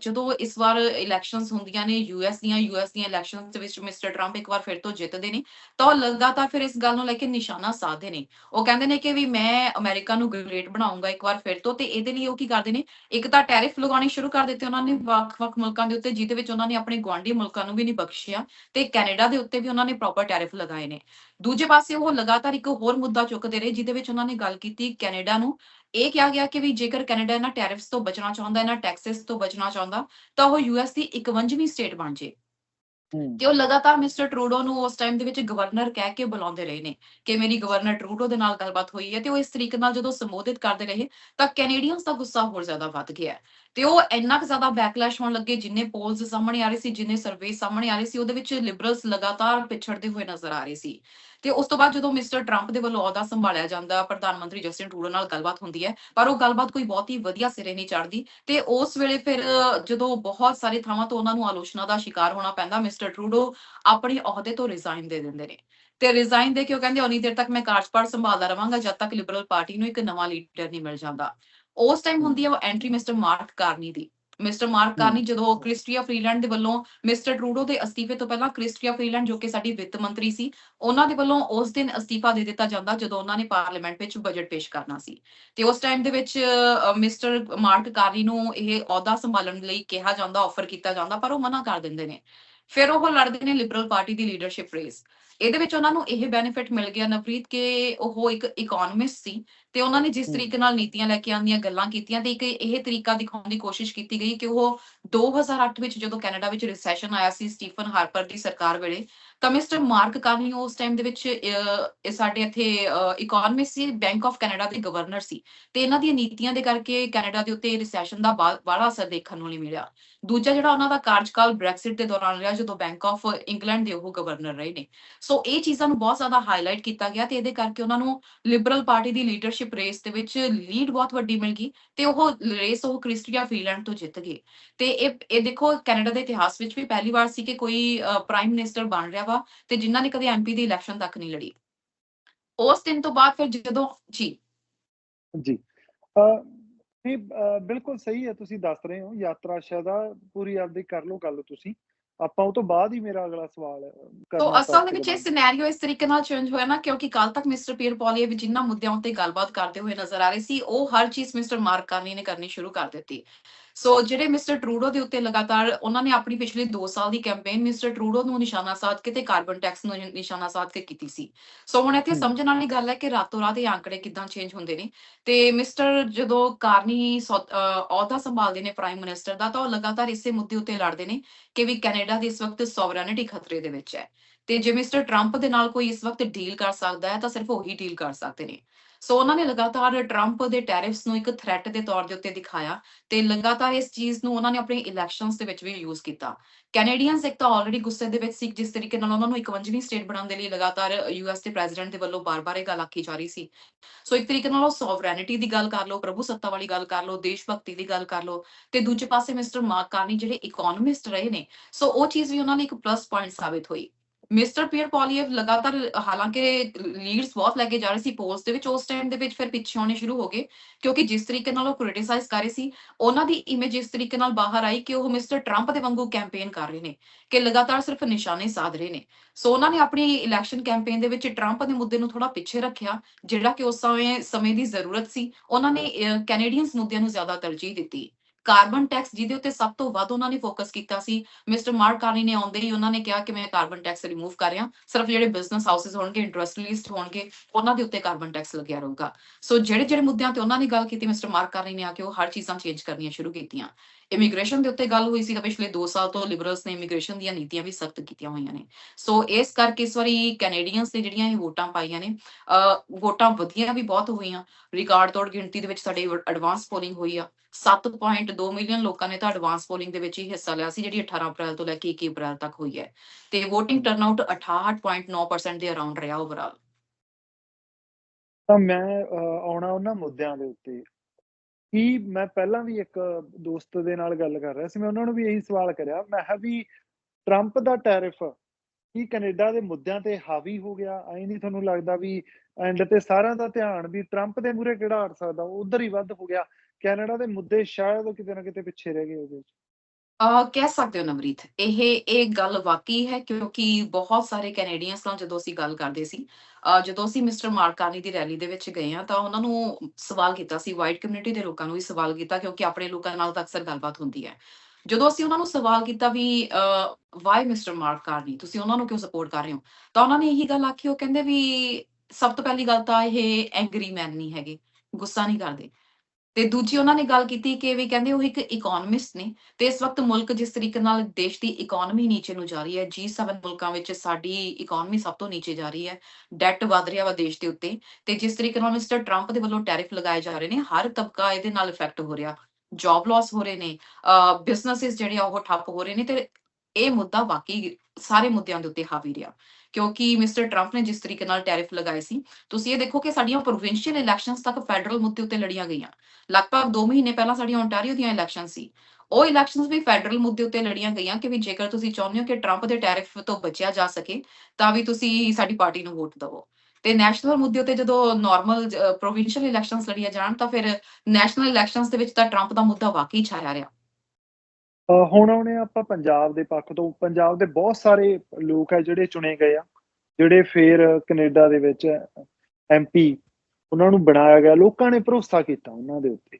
Speaker 2: ਜਦੋਂ ਇਸ ਵਾਰ ਇਲੈਕਸ਼ਨਸ ਹੁੰਦੀਆਂ ਨੇ ਯੂਐਸ ਦੀਆਂ ਯੂਐਸ ਦੀਆਂ ਇਲੈਕਸ਼ਨਸ ਦੇ ਵਿੱਚ ਮਿਸਟਰ ਟਰੰਪ ਇੱਕ ਵਾਰ ਫਿਰ ਤੋਂ ਜਿੱਤਦੇ ਨੇ ਤਾਂ ਉਹ ਲਗਾਤਾਰ ਫਿਰ ਇਸ ਗੱਲ ਨੂੰ ਲੈ ਕੇ ਨਿਸ਼ਾਨਾ ਸਾਧਦੇ ਨੇ। ਉਹ ਕਹਿੰਦੇ ਨੇ ਕਿ ਵੀ ਮੈਂ ਅਮਰੀਕਾ ਨੂੰ ਗ੍ਰੇਟ ਬਣਾਉਂਗਾ ਇੱਕ ਵਾਰ ਫਿਰ ਤੋਂ ਤੇ ਇਹਦੇ ਲਈ ਉਹ ਕੀ ਕਰਦੇ ਨੇ? ਇੱਕ ਤਾਂ ਟੈਰਿਫ ਲਗਾਉਣੇ ਸ਼ੁਰੂ ਕਰ ਦਿੱਤੇ ਉਹਨਾਂ ਨੇ ਵੱਖ-ਵੱਖ ਮੁਲਕਾਂ ਦੇ ਉੱਤੇ ਜਿਹਦੇ ਵਿੱਚ ਉਹਨਾਂ ਨੇ ਆਪਣੇ ਗੁਆਂਢੀ ਮੁਲਕਾਂ ਨੂੰ ਵੀ ਨਹੀਂ ਬਖਸ਼ਿਆ ਤੇ ਕੈਨੇਡਾ ਦੇ ਉੱਤੇ ਵੀ ਉਹਨਾਂ ਨੇ ਪ੍ਰੋਪਰ ਟੈਰਿਫ ਲਗਾਏ ਨੇ। ਦੂਜੇ ਪਾਸੇ ਉਹ ਲਗਾਤਾਰ ਇੱਕ ਹੋਰ ਮੁੱਦਾ ਚੁੱਕਦੇ ਰਹੇ ਜਿਹਦੇ ਵਿੱਚ ਉਹਨਾਂ ਨੇ ਗੱਲ ਕੀਤੀ ਕੈਨੇਡਾ ਨੂੰ ਇਹ ਕਿਹਾ ਗਿਆ ਕਿ ਵੀ ਜੇਕਰ ਕੈਨੇਡਾ ਇਹਨਾਂ ਟੈਰਿਫਸ ਤੋਂ ਬਚਣਾ ਚਾਹੁੰਦਾ ਇਹਨਾਂ ਟੈਕਸਸ ਤੋਂ ਬਚਣਾ ਚਾਹੁੰਦਾ ਤਾਂ ਉਹ ਯੂਐਸ ਦੀ 51ਵੀਂ ਸਟੇਟ ਬਣ ਜੇ। ਤੇ ਉਹ ਲਗਾਤਾਰ ਮਿਸਟਰ ਟਰੂਡੋ ਨੂੰ ਉਸ ਟਾਈਮ ਦੇ ਵਿੱਚ ਗਵਰਨਰ ਕਹਿ ਕੇ ਬੁਲਾਉਂਦੇ ਰਹੇ ਨੇ ਕਿ ਮੇਰੀ ਗਵਰਨਰ ਟਰੂਡੋ ਦੇ ਨਾਲ ਗੱਲਬਾਤ ਹੋਈ ਹੈ ਤੇ ਉਹ ਇਸ ਤਰੀਕੇ ਨਾਲ ਜਦੋਂ ਸੰਬੋਧਿਤ ਕਰਦੇ ਰਹੇ ਤਾਂ ਕੈਨੇਡੀਅਨਸ ਦਾ ਗੁੱਸਾ ਹੋਰ ਜ਼ਿਆਦਾ ਵੱਧ ਗਿਆ। ਤੇ ਉਹ ਇੰਨਾ ਕੁ ਜ਼ਿਆਦਾ ਬੈਕਲੈਸ਼ ਹੋਣ ਲੱਗੇ ਜਿੰਨੇ ਪੋਲਸ ਸਾਹਮਣੇ ਆ ਰਹੇ ਸੀ ਜਿੰਨੇ ਸਰਵੇ ਸਾਹਮਣੇ ਆ ਰਹੇ ਸੀ ਉਹਦੇ ਵਿੱਚ ਲਿਬਰਲਸ ਲਗਾਤਾਰ ਪਿਛੜਦੇ ਹੋਏ ਨਜ਼ਰ ਆ ਰਹੇ ਸੀ। ਤੇ ਉਸ ਤੋਂ ਬਾਅਦ ਜਦੋਂ ਮਿਸਟਰ ਟਰੰਪ ਦੇ ਵੱਲੋਂ ਅਹੁਦਾ ਸੰਭਾਲਿਆ ਜਾਂਦਾ ਪ੍ਰਧਾਨ ਮੰਤਰੀ ਜਸਟਿਨ ਟਰੂਡੋ ਨਾਲ ਗੱਲਬਾਤ ਹੁੰਦੀ ਹੈ ਪਰ ਉਹ ਗੱਲਬਾਤ ਕੋਈ ਬਹੁਤੀ ਵਧੀਆ ਸਿਰੇ ਨਹੀਂ ਚੜਦੀ ਤੇ ਉਸ ਵੇਲੇ ਫਿਰ ਜਦੋਂ ਬਹੁਤ ਸਾਰੇ ਥਾਵਾਂ ਤੋਂ ਉਹਨਾਂ ਨੂੰ ਆਲੋਚਨਾ ਦਾ ਸ਼ਿਕਾਰ ਹੋਣਾ ਪੈਂਦਾ ਮਿਸਟਰ ਟਰੂਡੋ ਆਪਣੇ ਅਹੁਦੇ ਤੋਂ ਰਿਜ਼ਾਈਨ ਦੇ ਦਿੰਦੇ ਨੇ ਤੇ ਰਿਜ਼ਾਈਨ ਦੇ ਕੇ ਉਹ ਕਹਿੰਦੇ ਉਨੀ ਦੇਰ ਤੱਕ ਮੈਂ ਕਾਰਜਭਾਰ ਸੰਭਾਲਦਾ ਰਵਾਂਗਾ ਜਦ ਤੱਕ ਲਿਬਰਲ ਪਾਰਟੀ ਨੂੰ ਇੱਕ ਨਵਾਂ ਲੀਡਰ ਨਹੀਂ ਮਿਲ ਜਾਂਦਾ। ਉਸ ਟਾਈਮ ਹੁੰਦੀ ਹੈ ਉਹ ਐਂਟਰੀ ਮਿਸਟਰ ਮਾਰਕ ਕਾਰਨੀ ਦੀ। ਮਿਸਟਰ ਮਾਰਕ ਕਾਰਨੀ ਜਦੋਂ ਕ੍ਰਿਸਟੀਆ ਫਰੀਲੈਂਡ ਦੇ ਵੱਲੋਂ ਮਿਸਟਰ ਟਰੂਡੋ ਦੇ ਅਸਤੀਫੇ ਤੋਂ ਪਹਿਲਾਂ ਕ੍ਰਿਸਟੀਆ ਫਰੀਲੈਂਡ ਜੋ ਕਿ ਸਾਡੀ ਵਿੱਤ ਮੰਤਰੀ ਸੀ ਉਹਨਾਂ ਦੇ ਵੱਲੋਂ ਉਸ ਦਿਨ ਅਸਤੀਫਾ ਦੇ ਦਿੱਤਾ ਜਾਂਦਾ ਜਦੋਂ ਉਹਨਾਂ ਨੇ ਪਾਰਲੀਮੈਂਟ ਵਿੱਚ ਬਜਟ ਪੇਸ਼ ਕਰਨਾ ਸੀ। ਤੇ ਉਸ ਟਾਈਮ ਦੇ ਵਿੱਚ ਮਿਸਟਰ ਮਾਰਕ ਕਾਰਨੀ ਨੂੰ ਇਹ ਅਹੁਦਾ ਸੰਭਾਲਣ ਲਈ ਕਿਹਾ ਜਾਂਦਾ ਆਫਰ ਕੀਤਾ ਜਾਂਦਾ ਪਰ ਉਹ ਮਨਾ ਕਰ ਦਿੰਦੇ ਨੇ। ਫਿਰ ਉਹ ਲੜਦੇ ਨੇ ਲਿਬਰਲ ਪਾਰਟੀ ਦੀ ਲੀਡਰਸ਼ਿਪ ਰੇਸ ਇਹਦੇ ਵਿੱਚ ਉਹਨਾਂ ਨੂੰ ਇਹ ਬੈਨੀਫਿਟ ਮਿਲ ਗਿਆ ਨਵਰੀਤ ਕਿ ਉਹ ਇੱਕ ਇਕਨੋਮਿਸਟ ਸੀ। ਤੇ ਉਹਨਾਂ ਨੇ ਜਿਸ। ਤਰੀਕੇ ਨਾਲ ਨੀਤੀਆਂ ਲੈ ਕੇ ਆਉਂਦੀਆਂ ਗੱਲਾਂ ਕੀਤੀਆਂ ਤੇ ਇੱਕ ਇਹ ਤਰੀਕਾ ਦਿਖਾਉਣ ਦੀ ਕੋਸ਼ਿਸ਼ ਕੀਤੀ ਗਈ ਕਿ ਉਹ 2008 ਵਿੱਚ ਜਦੋਂ ਕੈਨੇਡਾ ਵਿੱਚ ਰਿਸੈਸ਼ਨ ਆਇਆ ਸੀ ਸਟੀਫਨ ਹਾਰਪਰ ਦੀ ਸਰਕਾਰ ਵੇਲੇ ਤਾਂ ਮਿਸਟਰ ਮਾਰਕ ਕਾਰਨੀ ਉਸ ਟਾਈਮ ਦੇ ਵਿੱਚ ਸਾਡੇ ਇੱਥੇ ਇਕਨੋਮਿਸਟ ਸੀ ਬੈਂਕ ਆਫ ਕੈਨੇਡਾ ਦੇ ਗਵਰਨਰ ਸੀ ਤੇ ਇਹਨਾਂ ਦੀਆਂ ਨੀਤੀਆਂ ਦੇ ਕਰਕੇ ਕੈਨੇਡਾ ਦੇ ਉੱਤੇ ਰਿਸੈਸ਼ਨ ਦਾ ਬੜਾ ਅਸਰ ਦੇਖਣ ਨੂੰ ਨਹੀਂ ਮਿਲਿਆ ਦੂਜਾ ਜਿਹੜਾ ਉਹਨਾਂ ਦਾ ਕਾਰਜਕਾਲ ਬ੍ਰੈਕਸਿਟ ਦੇ ਦੌਰਾਨ ਰਿਹਾ ਜਦੋਂ ਬੈਂਕ ਆਫ ਇੰਗਲੈਂਡ ਦੇ ਉਹ ਗਵਰਨਰ ਰਹੇ ਨੇ ਸੋ ਇਹ ਚੀਜ਼ਾਂ ਨੂੰ ਬਹੁਤ ਜ਼ਿਆਦਾ ਹਾਈਲਾਈਟ ਕੀਤਾ ਗਿਆ ਤੇ ਇਹਦੇ ਕਰਕੇ ਉਹਨਾਂ ਨੂੰ ਲਿਬਰਲ ਪਾਰਟੀ ਦੀ ਲੀਡਰਸ਼ਿਪ ਰੇਸ ਦੇ ਵਿੱਚ ਲੀਡ ਬਹੁਤ ਵੱਡੀ ਮਿਲ ਗਈ ਤੇ ਉਹ ਰੇਸ ਉਹ ਕ੍ਰਿਸਟੀਆ ਫਰੀਲੈਂਡ ਤੋਂ ਜਿੱਤ ਗਏ। ਤੇ ਇਹ ਇਹ ਦੇਖੋ ਕੈਨੇਡਾ ਦੇ ਇਤਿਹਾਸ ਵਿੱਚ ਵੀ ਪਹਿਲੀ ਵਾਰ ਸੀ ਕਿ ਕੋਈ ਪ੍ਰਾਈਮ ਮਿਨਿਸਟਰ ਬਣ ਰਿਹਾ ਵਾ ਤੇ ਜਿਨ੍ਹਾਂ ਨੇ ਕਦੇ ਐਮਪੀ ਦੀ ਇਲੈਕਸ਼ਨ ਤੱਕ ਨਹੀਂ ਲੜੀ। ਉਸ ਦਿਨ ਤੋਂ ਬਾਅਦ ਫਿਰ ਜਦੋਂ ਜੀ।
Speaker 1: ਜੀ। ਅਹ, ਬਿਲਕੁਲ ਸਹੀ ਹੈ ਤੁਸੀਂ ਦੱਸ ਰਹੇ ਹੋ। ਯਾਤਰਾ ਸ਼ਾਇਦਾ ਪੂਰੀ ਆਪਦੀ ਕਰ ਲਓ ਗੱਲ ਤੁਸੀਂ। ਆਪਾਂ ਉਹ ਤੋਂ ਬਾਅਦ ਹੀ ਮੇਰਾ ਅਗਲਾ ਸਵਾਲ
Speaker 2: ਤੋ
Speaker 1: ਕਰਨਾ
Speaker 2: ਅਸਲ ਦੇ ਵਿੱਚ ਇਹ ਸਿਨੈਰੀਓ ਇਸ ਤਰੀਕੇ ਨਾਲ ਚੇਂਜ ਹੋਇਆ ਨਾ ਕਿਉਂਕਿ ਕੱਲ ਤੱਕ ਮਿਸਟਰ ਪੀਅਰ ਪੋਲੀਏ ਜਿੰਨਾ ਮੁੱਦਿਆਂ ਉੱਤੇ ਗੱਲਬਾਤ ਕਰਦੇ ਹੋਏ ਨਜ਼ਰ ਆ ਰਹੇ ਸੀ ਉਹ ਹਰ ਚੀਜ਼ ਮਿਸਟਰ ਮਾਰਕ ਕਾਰਨੀ ਨੇ ਕਰਨੀ ਸ਼ੁਰੂ ਕਰ ਦਿੱਤੀ। ਸੋ ਜਿਹੜੇ ਮਿਸਟਰ ਟਰੂਡੋ ਦੇ ਉੱਤੇ ਲਗਾਤਾਰ ਉਹਨਾਂ ਨੇ ਆਪਣੀ ਪਿਛਲੇ 2 ਸਾਲ ਦੀ ਕੈਂਪੇਨ ਮਿਸਟਰ ਟਰੂਡੋ ਨੂੰ ਨਿਸ਼ਾਨਾ ਸਾਧ ਕੇ ਤੇ ਕਾਰਬਨ ਟੈਕਸ ਨੂੰ ਨਿਸ਼ਾਨਾ ਸਾਧ ਕੇ ਕੀਤੀ ਸੀ। ਸੋ ਹੁਣ ਇੱਥੇ। ਸਮਝਣ ਵਾਲੀ ਗੱਲ ਹੈ ਕਿ ਰਾਤੋਂ ਰਾਤ ਇਹ ਆંકੜੇ ਕਿੱਦਾਂ ਚੇਂਜ ਹੁੰਦੇ ਨੇ। ਤੇ ਮਿਸਟਰ ਜਦੋਂ ਕਾਰਨੀ ਅਹੁਦਾ ਸੰਭਾਲਦੇ ਨੇ ਪ੍ਰਾਈਮ ਮਿਨਿਸਟਰ ਦਾ ਤਾਂ ਉਹ ਲਗਾਤਾਰ ਇਸੇ ਮੁੱਦੇ ਉੱਤੇ ਲੜਦੇ ਨੇ ਕਿ ਵੀ ਕੈਨੇਡਾ ਦੀ ਇਸ ਵਕਤ ਸੋਵਰੈਨਿਟੀ ਖਤਰੇ ਦੇ ਵਿੱਚ ਹੈ। ਤੇ ਜੇ ਮਿਸਟਰ ਟਰੰਪ ਦੇ ਨਾਲ ਕੋਈ ਇਸ ਵਕਤ ਡੀਲ ਕਰ ਸਕਦਾ ਹੈ ਤਾਂ ਸਿਰਫ ਉਹੀ ਡੀਲ ਕਰ ਸਕਦੇ ਨੇ। ਸੋ ਉਹਨਾਂ ਨੇ ਲਗਾਤਾਰ ਟਰੰਪ ਦੇ ਟੈਰਿਫਸ ਨੂੰ ਇੱਕ ਥ੍ਰੈਟ ਦੇ ਤੌਰ ਦੇ ਉੱਤੇ ਦਿਖਾਇਆ ਤੇ ਲਗਾਤਾਰ ਇਸ ਚੀਜ਼ ਨੂੰ ਉਹਨਾਂ ਨੇ ਆਪਣੇ ਇਲੈਕਸ਼ਨਸ ਦੇ ਵਿੱਚ ਵੀ ਯੂਜ਼ ਕੀਤਾ। ਕੈਨੇਡੀਅਨਸ ਇੱਕ ਤਾਂ ਆਲਰੇਡੀ ਗੁੱਸੇ ਦੇ ਵਿੱਚ ਸੀ, ਜਿਸ ਤਰੀਕੇ ਨਾਲ ਉਹਨਾਂ ਨੂੰ 51ਵੀਂ ਸਟੇਟ ਬਣਾਉਣ ਦੇ ਲਈ ਲਗਾਤਾਰ ਯੂਐਸ ਦੇ ਪ੍ਰੈਜ਼ੀਡੈਂਟ ਦੇ ਵੱਲੋਂ ਬਾਰ-ਬਾਰ ਇਹ ਗੱਲ ਆਖੀ ਜਾ ਰਹੀ ਸੀ। ਸੋ ਇੱਕ ਤਰੀਕੇ ਨਾਲ ਉਹ ਸੋਵਰੈਨਿਟੀ ਦੀ ਗੱਲ ਕਰ ਲਓ, ਪ੍ਰਭੂ ਸੱਤਾ ਵਾਲੀ ਗੱਲ ਕਰ ਲਓ ਦੇਸ਼ ਭਗਤੀ ਦੀ ਗੱਲ ਕਰ ਲਓ ਤੇ ਦੂਜੇ ਪਾਸੇ ਮਿਸਟਰ ਮਾਰਕ ਕਾਰਨੀ ਜਿਹੜੇ ਇਕਨੋਮਿਸਟ ਰਹੇ ਨੇ ਸੋ ਉਹ ਚੀਜ਼ ਵੀ ਉਹਨਾਂ ਲਈ ਇੱਕ ਪਲੱਸ ਪੁਆਇੰਟ ਸਾਬਿਤ ਹੋਈ। ਮਿਸਟਰ ਪੀਅਰ ਪੋਲੀਏਵ ਲਗਾਤਾਰ, ਹਾਲਾਂਕਿ ਲੀਡਸ ਬਹੁਤ ਲੈ ਕੇ ਜਾ ਰਹੇ ਸੀ ਪੋਲਸ ਦੇ ਵਿੱਚ, ਉਸ ਟਾਈਮ ਦੇ ਵਿੱਚ ਫਿਰ ਪਿੱਛੇ ਆਉਣੇ ਸ਼ੁਰੂ ਹੋ ਗਏ, ਕਿਉਂਕਿ ਜਿਸ ਤਰੀਕੇ ਨਾਲ ਉਹ ਕ੍ਰਿਟਿਸਾਈਜ਼ ਕਰ ਰਹੇ ਸੀ, ਉਹਨਾਂ ਦੀ ਇਮੇਜ ਇਸ ਤਰੀਕੇ ਨਾਲ ਬਾਹਰ ਆਈ ਕਿ ਉਹ ਮਿਸਟਰ ਟਰੰਪ ਦੇ ਵਾਂਗੂ ਕੈਂਪੇਨ ਕਰ ਰਹੇ ਨੇ, ਕਿ ਲਗਾਤਾਰ ਸਿਰਫ ਨਿਸ਼ਾਨੇ ਸਾਧ ਰਹੇ ਨੇ। ਸੋ ਉਹਨਾਂ ਨੇ ਆਪਣੀ ਇਲੈਕਸ਼ਨ ਕੈਂਪੇਨ ਦੇ ਵਿੱਚ ਟਰੰਪ ਦੇ ਮੁੱਦੇ ਨੂੰ ਥੋੜਾ ਪਿੱਛੇ ਰੱਖਿਆ, ਜਿਹੜਾ ਕਿ ਉਸ ਸਮੇਂ ਸਮੇਂ ਦੀ ਜ਼ਰੂਰਤ ਸੀ। ਉਹਨਾਂ ਨੇ ਕੈਨੇਡੀਅਨਸ ਮੁੱਦਿਆਂ ਨੂੰ ਜ਼ਿਆਦਾ ਤਰਜੀਹ ਦਿੱਤੀ। ਕਾਰਬਨ ਟੈਕਸ ਜਿਹਦੇ ਉੱਤੇ ਸਭ ਤੋਂ ਵੱਧ ਉਹਨਾਂ ਨੇ ਫੋਕਸ ਕੀਤਾ ਸੀ। ਮਿਸਟਰ ਮਾਰਕ ਕਾਰਨੀ ਨੇ ਆਉਂਦੇ ਹੀ ਉਹਨਾਂ ਨੇ ਕਿਹਾ ਕਿ ਮੈਂ ਕਾਰਬਨ ਟੈਕਸ ਰਿਮੂਵ ਕਰ ਰਿਹਾ। ਸਿਰਫ ਜਿਹੜੇ ਬਿਜ਼ਨਸ ਹਾਊਸਸ ਹੋਣਗੇ ਇੰਡਸਟਰੀਲਿਸਟ ਹੋਣਗੇ, ਉਹਨਾਂ ਦੇ ਉੱਤੇ ਕਾਰਬਨ ਟੈਕਸ ਲੱਗਿਆ ਰਹੂਗਾ। ਸੋ ਜਿਹੜੇ ਜਿਹੜੇ ਮੁੱਦਿਆਂ ਤੇ ਉਹਨਾਂ ਨੇ ਗੱਲ ਕੀਤੀ, ਮਿਸਟਰ ਮਾਰਕ ਕਾਰਨੀ ਨੇ ਆ ਕੇ ਉਹ ਹਰ ਚੀਜ਼ਾਂ ਚੇਂਜ ਕਰਨੀਆਂ ਸ਼ੁਰੂ ਕੀਤੀਆਂ। ਇਮੀਗ੍ਰੇਸ਼ਨ ਦੇ ਉੱਤੇ ਗੱਲ ਹੋਈ ਸੀ ਤਾਂ ਪਿਛਲੇ 2 ਸਾਲ ਤੋਂ ਲਿਬਰਲਸ ਨੇ ਇਮੀਗ੍ਰੇਸ਼ਨ ਦੀਆਂ ਨੀਤੀਆਂ ਵੀ ਸਖਤ ਕੀਤੀਆਂ ਹੋਈਆਂ ਨੇ। ਸੋ ਇਸ ਕਰਕੇ ਇਸ ਵਾਰੀ ਕੈਨੇਡੀਅਨਸ ਨੇ ਜਿਹੜੀਆਂ ਇਹ ਵੋਟਾਂ ਪਾਈਆਂ ਨੇ ਅਹ ਵੋਟਾਂ ਵਧੀਆ ਵੀ ਬਹੁਤ ਹੋਈਆਂ। ਰਿਕਾਰਡ ਤੋੜ ਗਿਣਤੀ ਦੇ ਵਿੱਚ ਸਾਡੇ ਐਡਵਾਂਸ ਪੋਲਿੰਗ ਹੋਈ ਆ। 7.2 ਮਿਲੀਅਨ ਲੋਕਾਂ ਨੇ ਤਾਂ ਐਡਵਾਂਸ ਪੋਲਿੰਗ ਦੇ ਵਿੱਚ ਹੀ ਹਿੱਸਾ ਲਿਆ ਸੀ ਜਿਹੜੀ 18 ਅਪ੍ਰੈਲ ਤੋਂ ਲੈ ਕੇ 21 ਅਪ੍ਰੈਲ ਤੱਕ ਹੋਈ ਹੈ। ਤੇ VOTING ਟਰਨਆਊਟ 68.9% ਦੇ ਅਰਾਊਂਡ ਰਿਹਾ ਓਵਰਆਲ
Speaker 1: ਤਾਂ ਮੈਂ ਅਹ, ਆਉਣਾ ਉਹਨਾਂ ਮੁੱਦਿਆਂ ਦੇ ਉੱਤੇ। ਕੀ ਮੈਂ ਪਹਿਲਾਂ ਵੀ ਇੱਕ ਦੋਸਤ ਦੇ ਨਾਲ ਗੱਲ ਕਰ ਰਿਹਾ ਸੀ, ਮੈਂ ਉਹਨਾਂ ਨੂੰ ਵੀ ਇਹੀ ਸਵਾਲ ਕਰਿਆ, ਮੈਂ ਕਿਹਾ ਵੀ ਟਰੰਪ ਦਾ ਟੈਰਿਫ ਕੀ ਕੈਨੇਡਾ ਦੇ ਮੁੱਦਿਆਂ ਤੇ ਹਾਵੀ ਹੋ ਗਿਆ? ਐਂ ਨਹੀਂ ਤੁਹਾਨੂੰ ਲੱਗਦਾ ਵੀ ਐਂਡ ਤੇ ਸਾਰਿਆਂ ਦਾ ਧਿਆਨ ਵੀ ਟਰੰਪ ਦੇ ਮੂਰੇ ਕਿਹੜਾ ਅੜ ਸਕਦਾ? ਉਧਰ ਹੀ ਵੱਧ ਹੋ ਗਿਆ। ਕੈਨੇਡਾ ਦੇ ਮੁੱਦੇ ਸ਼ਾਇਦ ਕਿਤੇ ਨਾ ਕਿਤੇ ਪਿੱਛੇ ਰਹਿ ਗਏ ਉਹਦੇ ਵਿੱਚ।
Speaker 2: ਅਹ ਕਹਿ ਸਕਦੇ ਹੋ ਨਵਰੀਤ, ਇਹ ਇਹ ਗੱਲ ਵਾਕਈ ਹੈ ਕਿਉਂਕਿ ਬਹੁਤ ਸਾਰੇ ਕੈਨੇਡੀਅਨਸ ਨਾਲ ਜਦੋਂ ਅਸੀਂ ਗੱਲ ਕਰਦੇ ਸੀ, ਅਹ ਜਦੋਂ ਅਸੀਂ ਮਿਸਟਰ ਮਾਰਕਾਨੀ ਦੀ ਰੈਲੀ ਦੇ ਵਿੱਚ ਗਏ ਆ ਤਾਂ ਉਹਨਾਂ ਨੂੰ ਸਵਾਲ ਕੀਤਾ ਸੀ ਵਾਈਟ ਕਮਿਊਨਿਟੀ ਦੇ ਲੋਕਾਂ ਨੂੰ ਵੀ ਸਵਾਲ ਕੀਤਾ ਕਿਉਂਕਿ ਆਪਣੇ ਲੋਕਾਂ ਨਾਲ ਤਾਂ ਅਕਸਰ ਗੱਲਬਾਤ ਹੁੰਦੀ ਹੈ। ਜਦੋਂ ਅਸੀਂ ਉਹਨਾਂ ਨੂੰ ਸਵਾਲ ਕੀਤਾ ਵੀ ਵਾਈ ਮਿਸਟਰ ਮਾਰਕਾਨੀ, ਤੁਸੀਂ ਉਹਨਾਂ ਨੂੰ ਕਿਉਂ ਸਪੋਰਟ ਕਰ ਰਹੇ ਹੋ? ਤਾਂ ਉਹਨਾਂ ਨੇ ਇਹੀ ਗੱਲ ਆਖੀ, ਉਹ ਕਹਿੰਦੇ ਵੀ ਸਭ ਤੋਂ ਪਹਿਲੀ ਗੱਲ ਤਾਂ ਇਹ ਐਂਗਰੀ ਮੈਨ ਨਹੀਂ ਹੈਗੇ, ਗੁੱਸਾ ਨਹੀਂ ਕਰਦੇ। ਤੇ ਦੂਜੀ ਉਹਨਾਂ ਨੇ ਗੱਲ ਕੀਤੀ ਕਿ ਵੀ ਕਹਿੰਦੇ ਉਹ ਇੱਕ ਇਕਨੋਮਿਸਟ ਨੇ, ਤੇ ਇਸ ਵਕਤ ਮੁਲਕ ਜਿਸ ਤਰੀਕੇ ਨਾਲ ਦੇਸ਼ ਦੀ ਇਕਨੋਮੀ ਨੀਚੇ ਨੂੰ ਜਾ ਰਹੀ ਹੈ G7 ਮੁਲਕਾਂ ਵਿੱਚ ਸਾਡੀ ਇਕਨੋਮੀ ਸਭ ਤੋਂ ਨੀਚੇ ਜਾ ਰਹੀ ਹੈ ਡੈਟ ਵਧ ਰਿਹਾ ਵਾ ਦੇਸ਼ ਦੇ ਉੱਤੇ, ਤੇ ਜਿਸ ਤਰੀਕੇ ਨਾਲ ਮਿਸਟਰ ਟਰੰਪ ਦੇ ਵੱਲੋਂ ਟੈਰਿਫ ਲਗਾਏ ਜਾ ਰਹੇ ਨੇ, ਹਰ ਤਬਕਾ ਇਹਦੇ ਨਾਲ ਇਫੈਕਟ ਹੋ ਰਿਹਾ ਜੌਬ ਲਾਸ ਹੋ ਰਹੇ ਨੇ ਬਿਜ਼ਨੈਸਿਸ ਜਿਹੜੇ ਆ ਉਹ ਠੱਪ ਹੋ ਰਹੇ ਨੇ, ਤੇ ਇਹ ਮੁੱਦਾ ਬਾਕੀ ਸਾਰੇ ਮੁੱਦਿਆਂ ਦੇ ਉੱਤੇ ਹਾਵੀ ਰਿਹਾ। ਕਿਉਂਕਿ ਮਿਸਟਰ ਟਰੰਪ ਨੇ ਜਿਸ ਤਰੀਕੇ ਨਾਲ ਟੈਰਿਫ ਲਗਾਏ ਸੀ, ਤੁਸੀਂ ਇਹ ਦੇਖੋ ਕਿ ਸਾਡੀਆਂ ਪ੍ਰੋਵਿੰਸ਼ੀਅਲ ਇਲੈਕਸ਼ਨਸ ਤੱਕ ਫੈਡਰਲ ਮੁੱਦੇ ਉੱਤੇ ਲੜੀਆਂ ਗਈਆਂ। ਲਗਭਗ 2 ਮਹੀਨੇ ਪਹਿਲਾਂ ਸਾਡੀਆਂ ਓਨਟਾਰੀਓ ਦੀਆਂ ਇਲੈਕਸ਼ਨ ਸੀ। ਉਹ ਇਲੈਕਸ਼ਨਸ ਵੀ ਫੈਡਰਲ ਮੁੱਦੇ ਉੱਤੇ ਲੜੀਆਂ ਗਈਆਂ ਕਿ ਵੀ ਜੇਕਰ ਤੁਸੀਂ ਚਾਹੁੰਦੇ ਹੋ ਕਿ ਟਰੰਪ ਦੇ ਟੈਰਿਫ ਤੋਂ ਬਚਿਆ ਜਾ ਸਕੇ, ਤਾਂ ਵੀ ਤੁਸੀਂ ਸਾਡੀ ਪਾਰਟੀ ਨੂੰ ਵੋਟ ਦਿਵੋ। ਤੇ ਨੈਸ਼ਨਲ ਮੁੱਦੇ ਉੱਤੇ ਜਦੋਂ ਨਾਰਮਲ ਪ੍ਰੋਵਿੰਸ਼ੀਅਲ ਇਲੈਕਸ਼ਨਸ ਲੜੀਆਂ ਜਾਣ, ਤਾਂ ਫਿਰ ਨੈਸ਼ਨਲ ਇਲੈਕਸ਼ਨਸ ਦੇ ਵਿੱਚ ਤਾਂ ਟਰੰਪ ਦਾ ਮੁੱਦਾ ਵਾਕਈ ਛਾਇਆ ਰਿਹਾ।
Speaker 1: ਅਹ ਹੁਣ ਆਉਣੇ ਆਪਾਂ ਪੰਜਾਬ ਦੇ ਪੱਖ ਤੋਂ। ਪੰਜਾਬ ਦੇ ਬਹੁਤ ਸਾਰੇ ਲੋਕ ਹੈ ਜਿਹੜੇ ਚੁਣੇ ਗਏ ਆ ਜਿਹੜੇ ਫੇਰ ਕੈਨੇਡਾ ਦੇ ਵਿੱਚ ਐਮਪੀ ਉਹਨਾਂ ਨੂੰ ਬਣਾਇਆ ਗਿਆ। ਲੋਕਾਂ ਨੇ ਭਰੋਸਾ ਕੀਤਾ ਉਹਨਾਂ ਦੇ ਉੱਤੇ।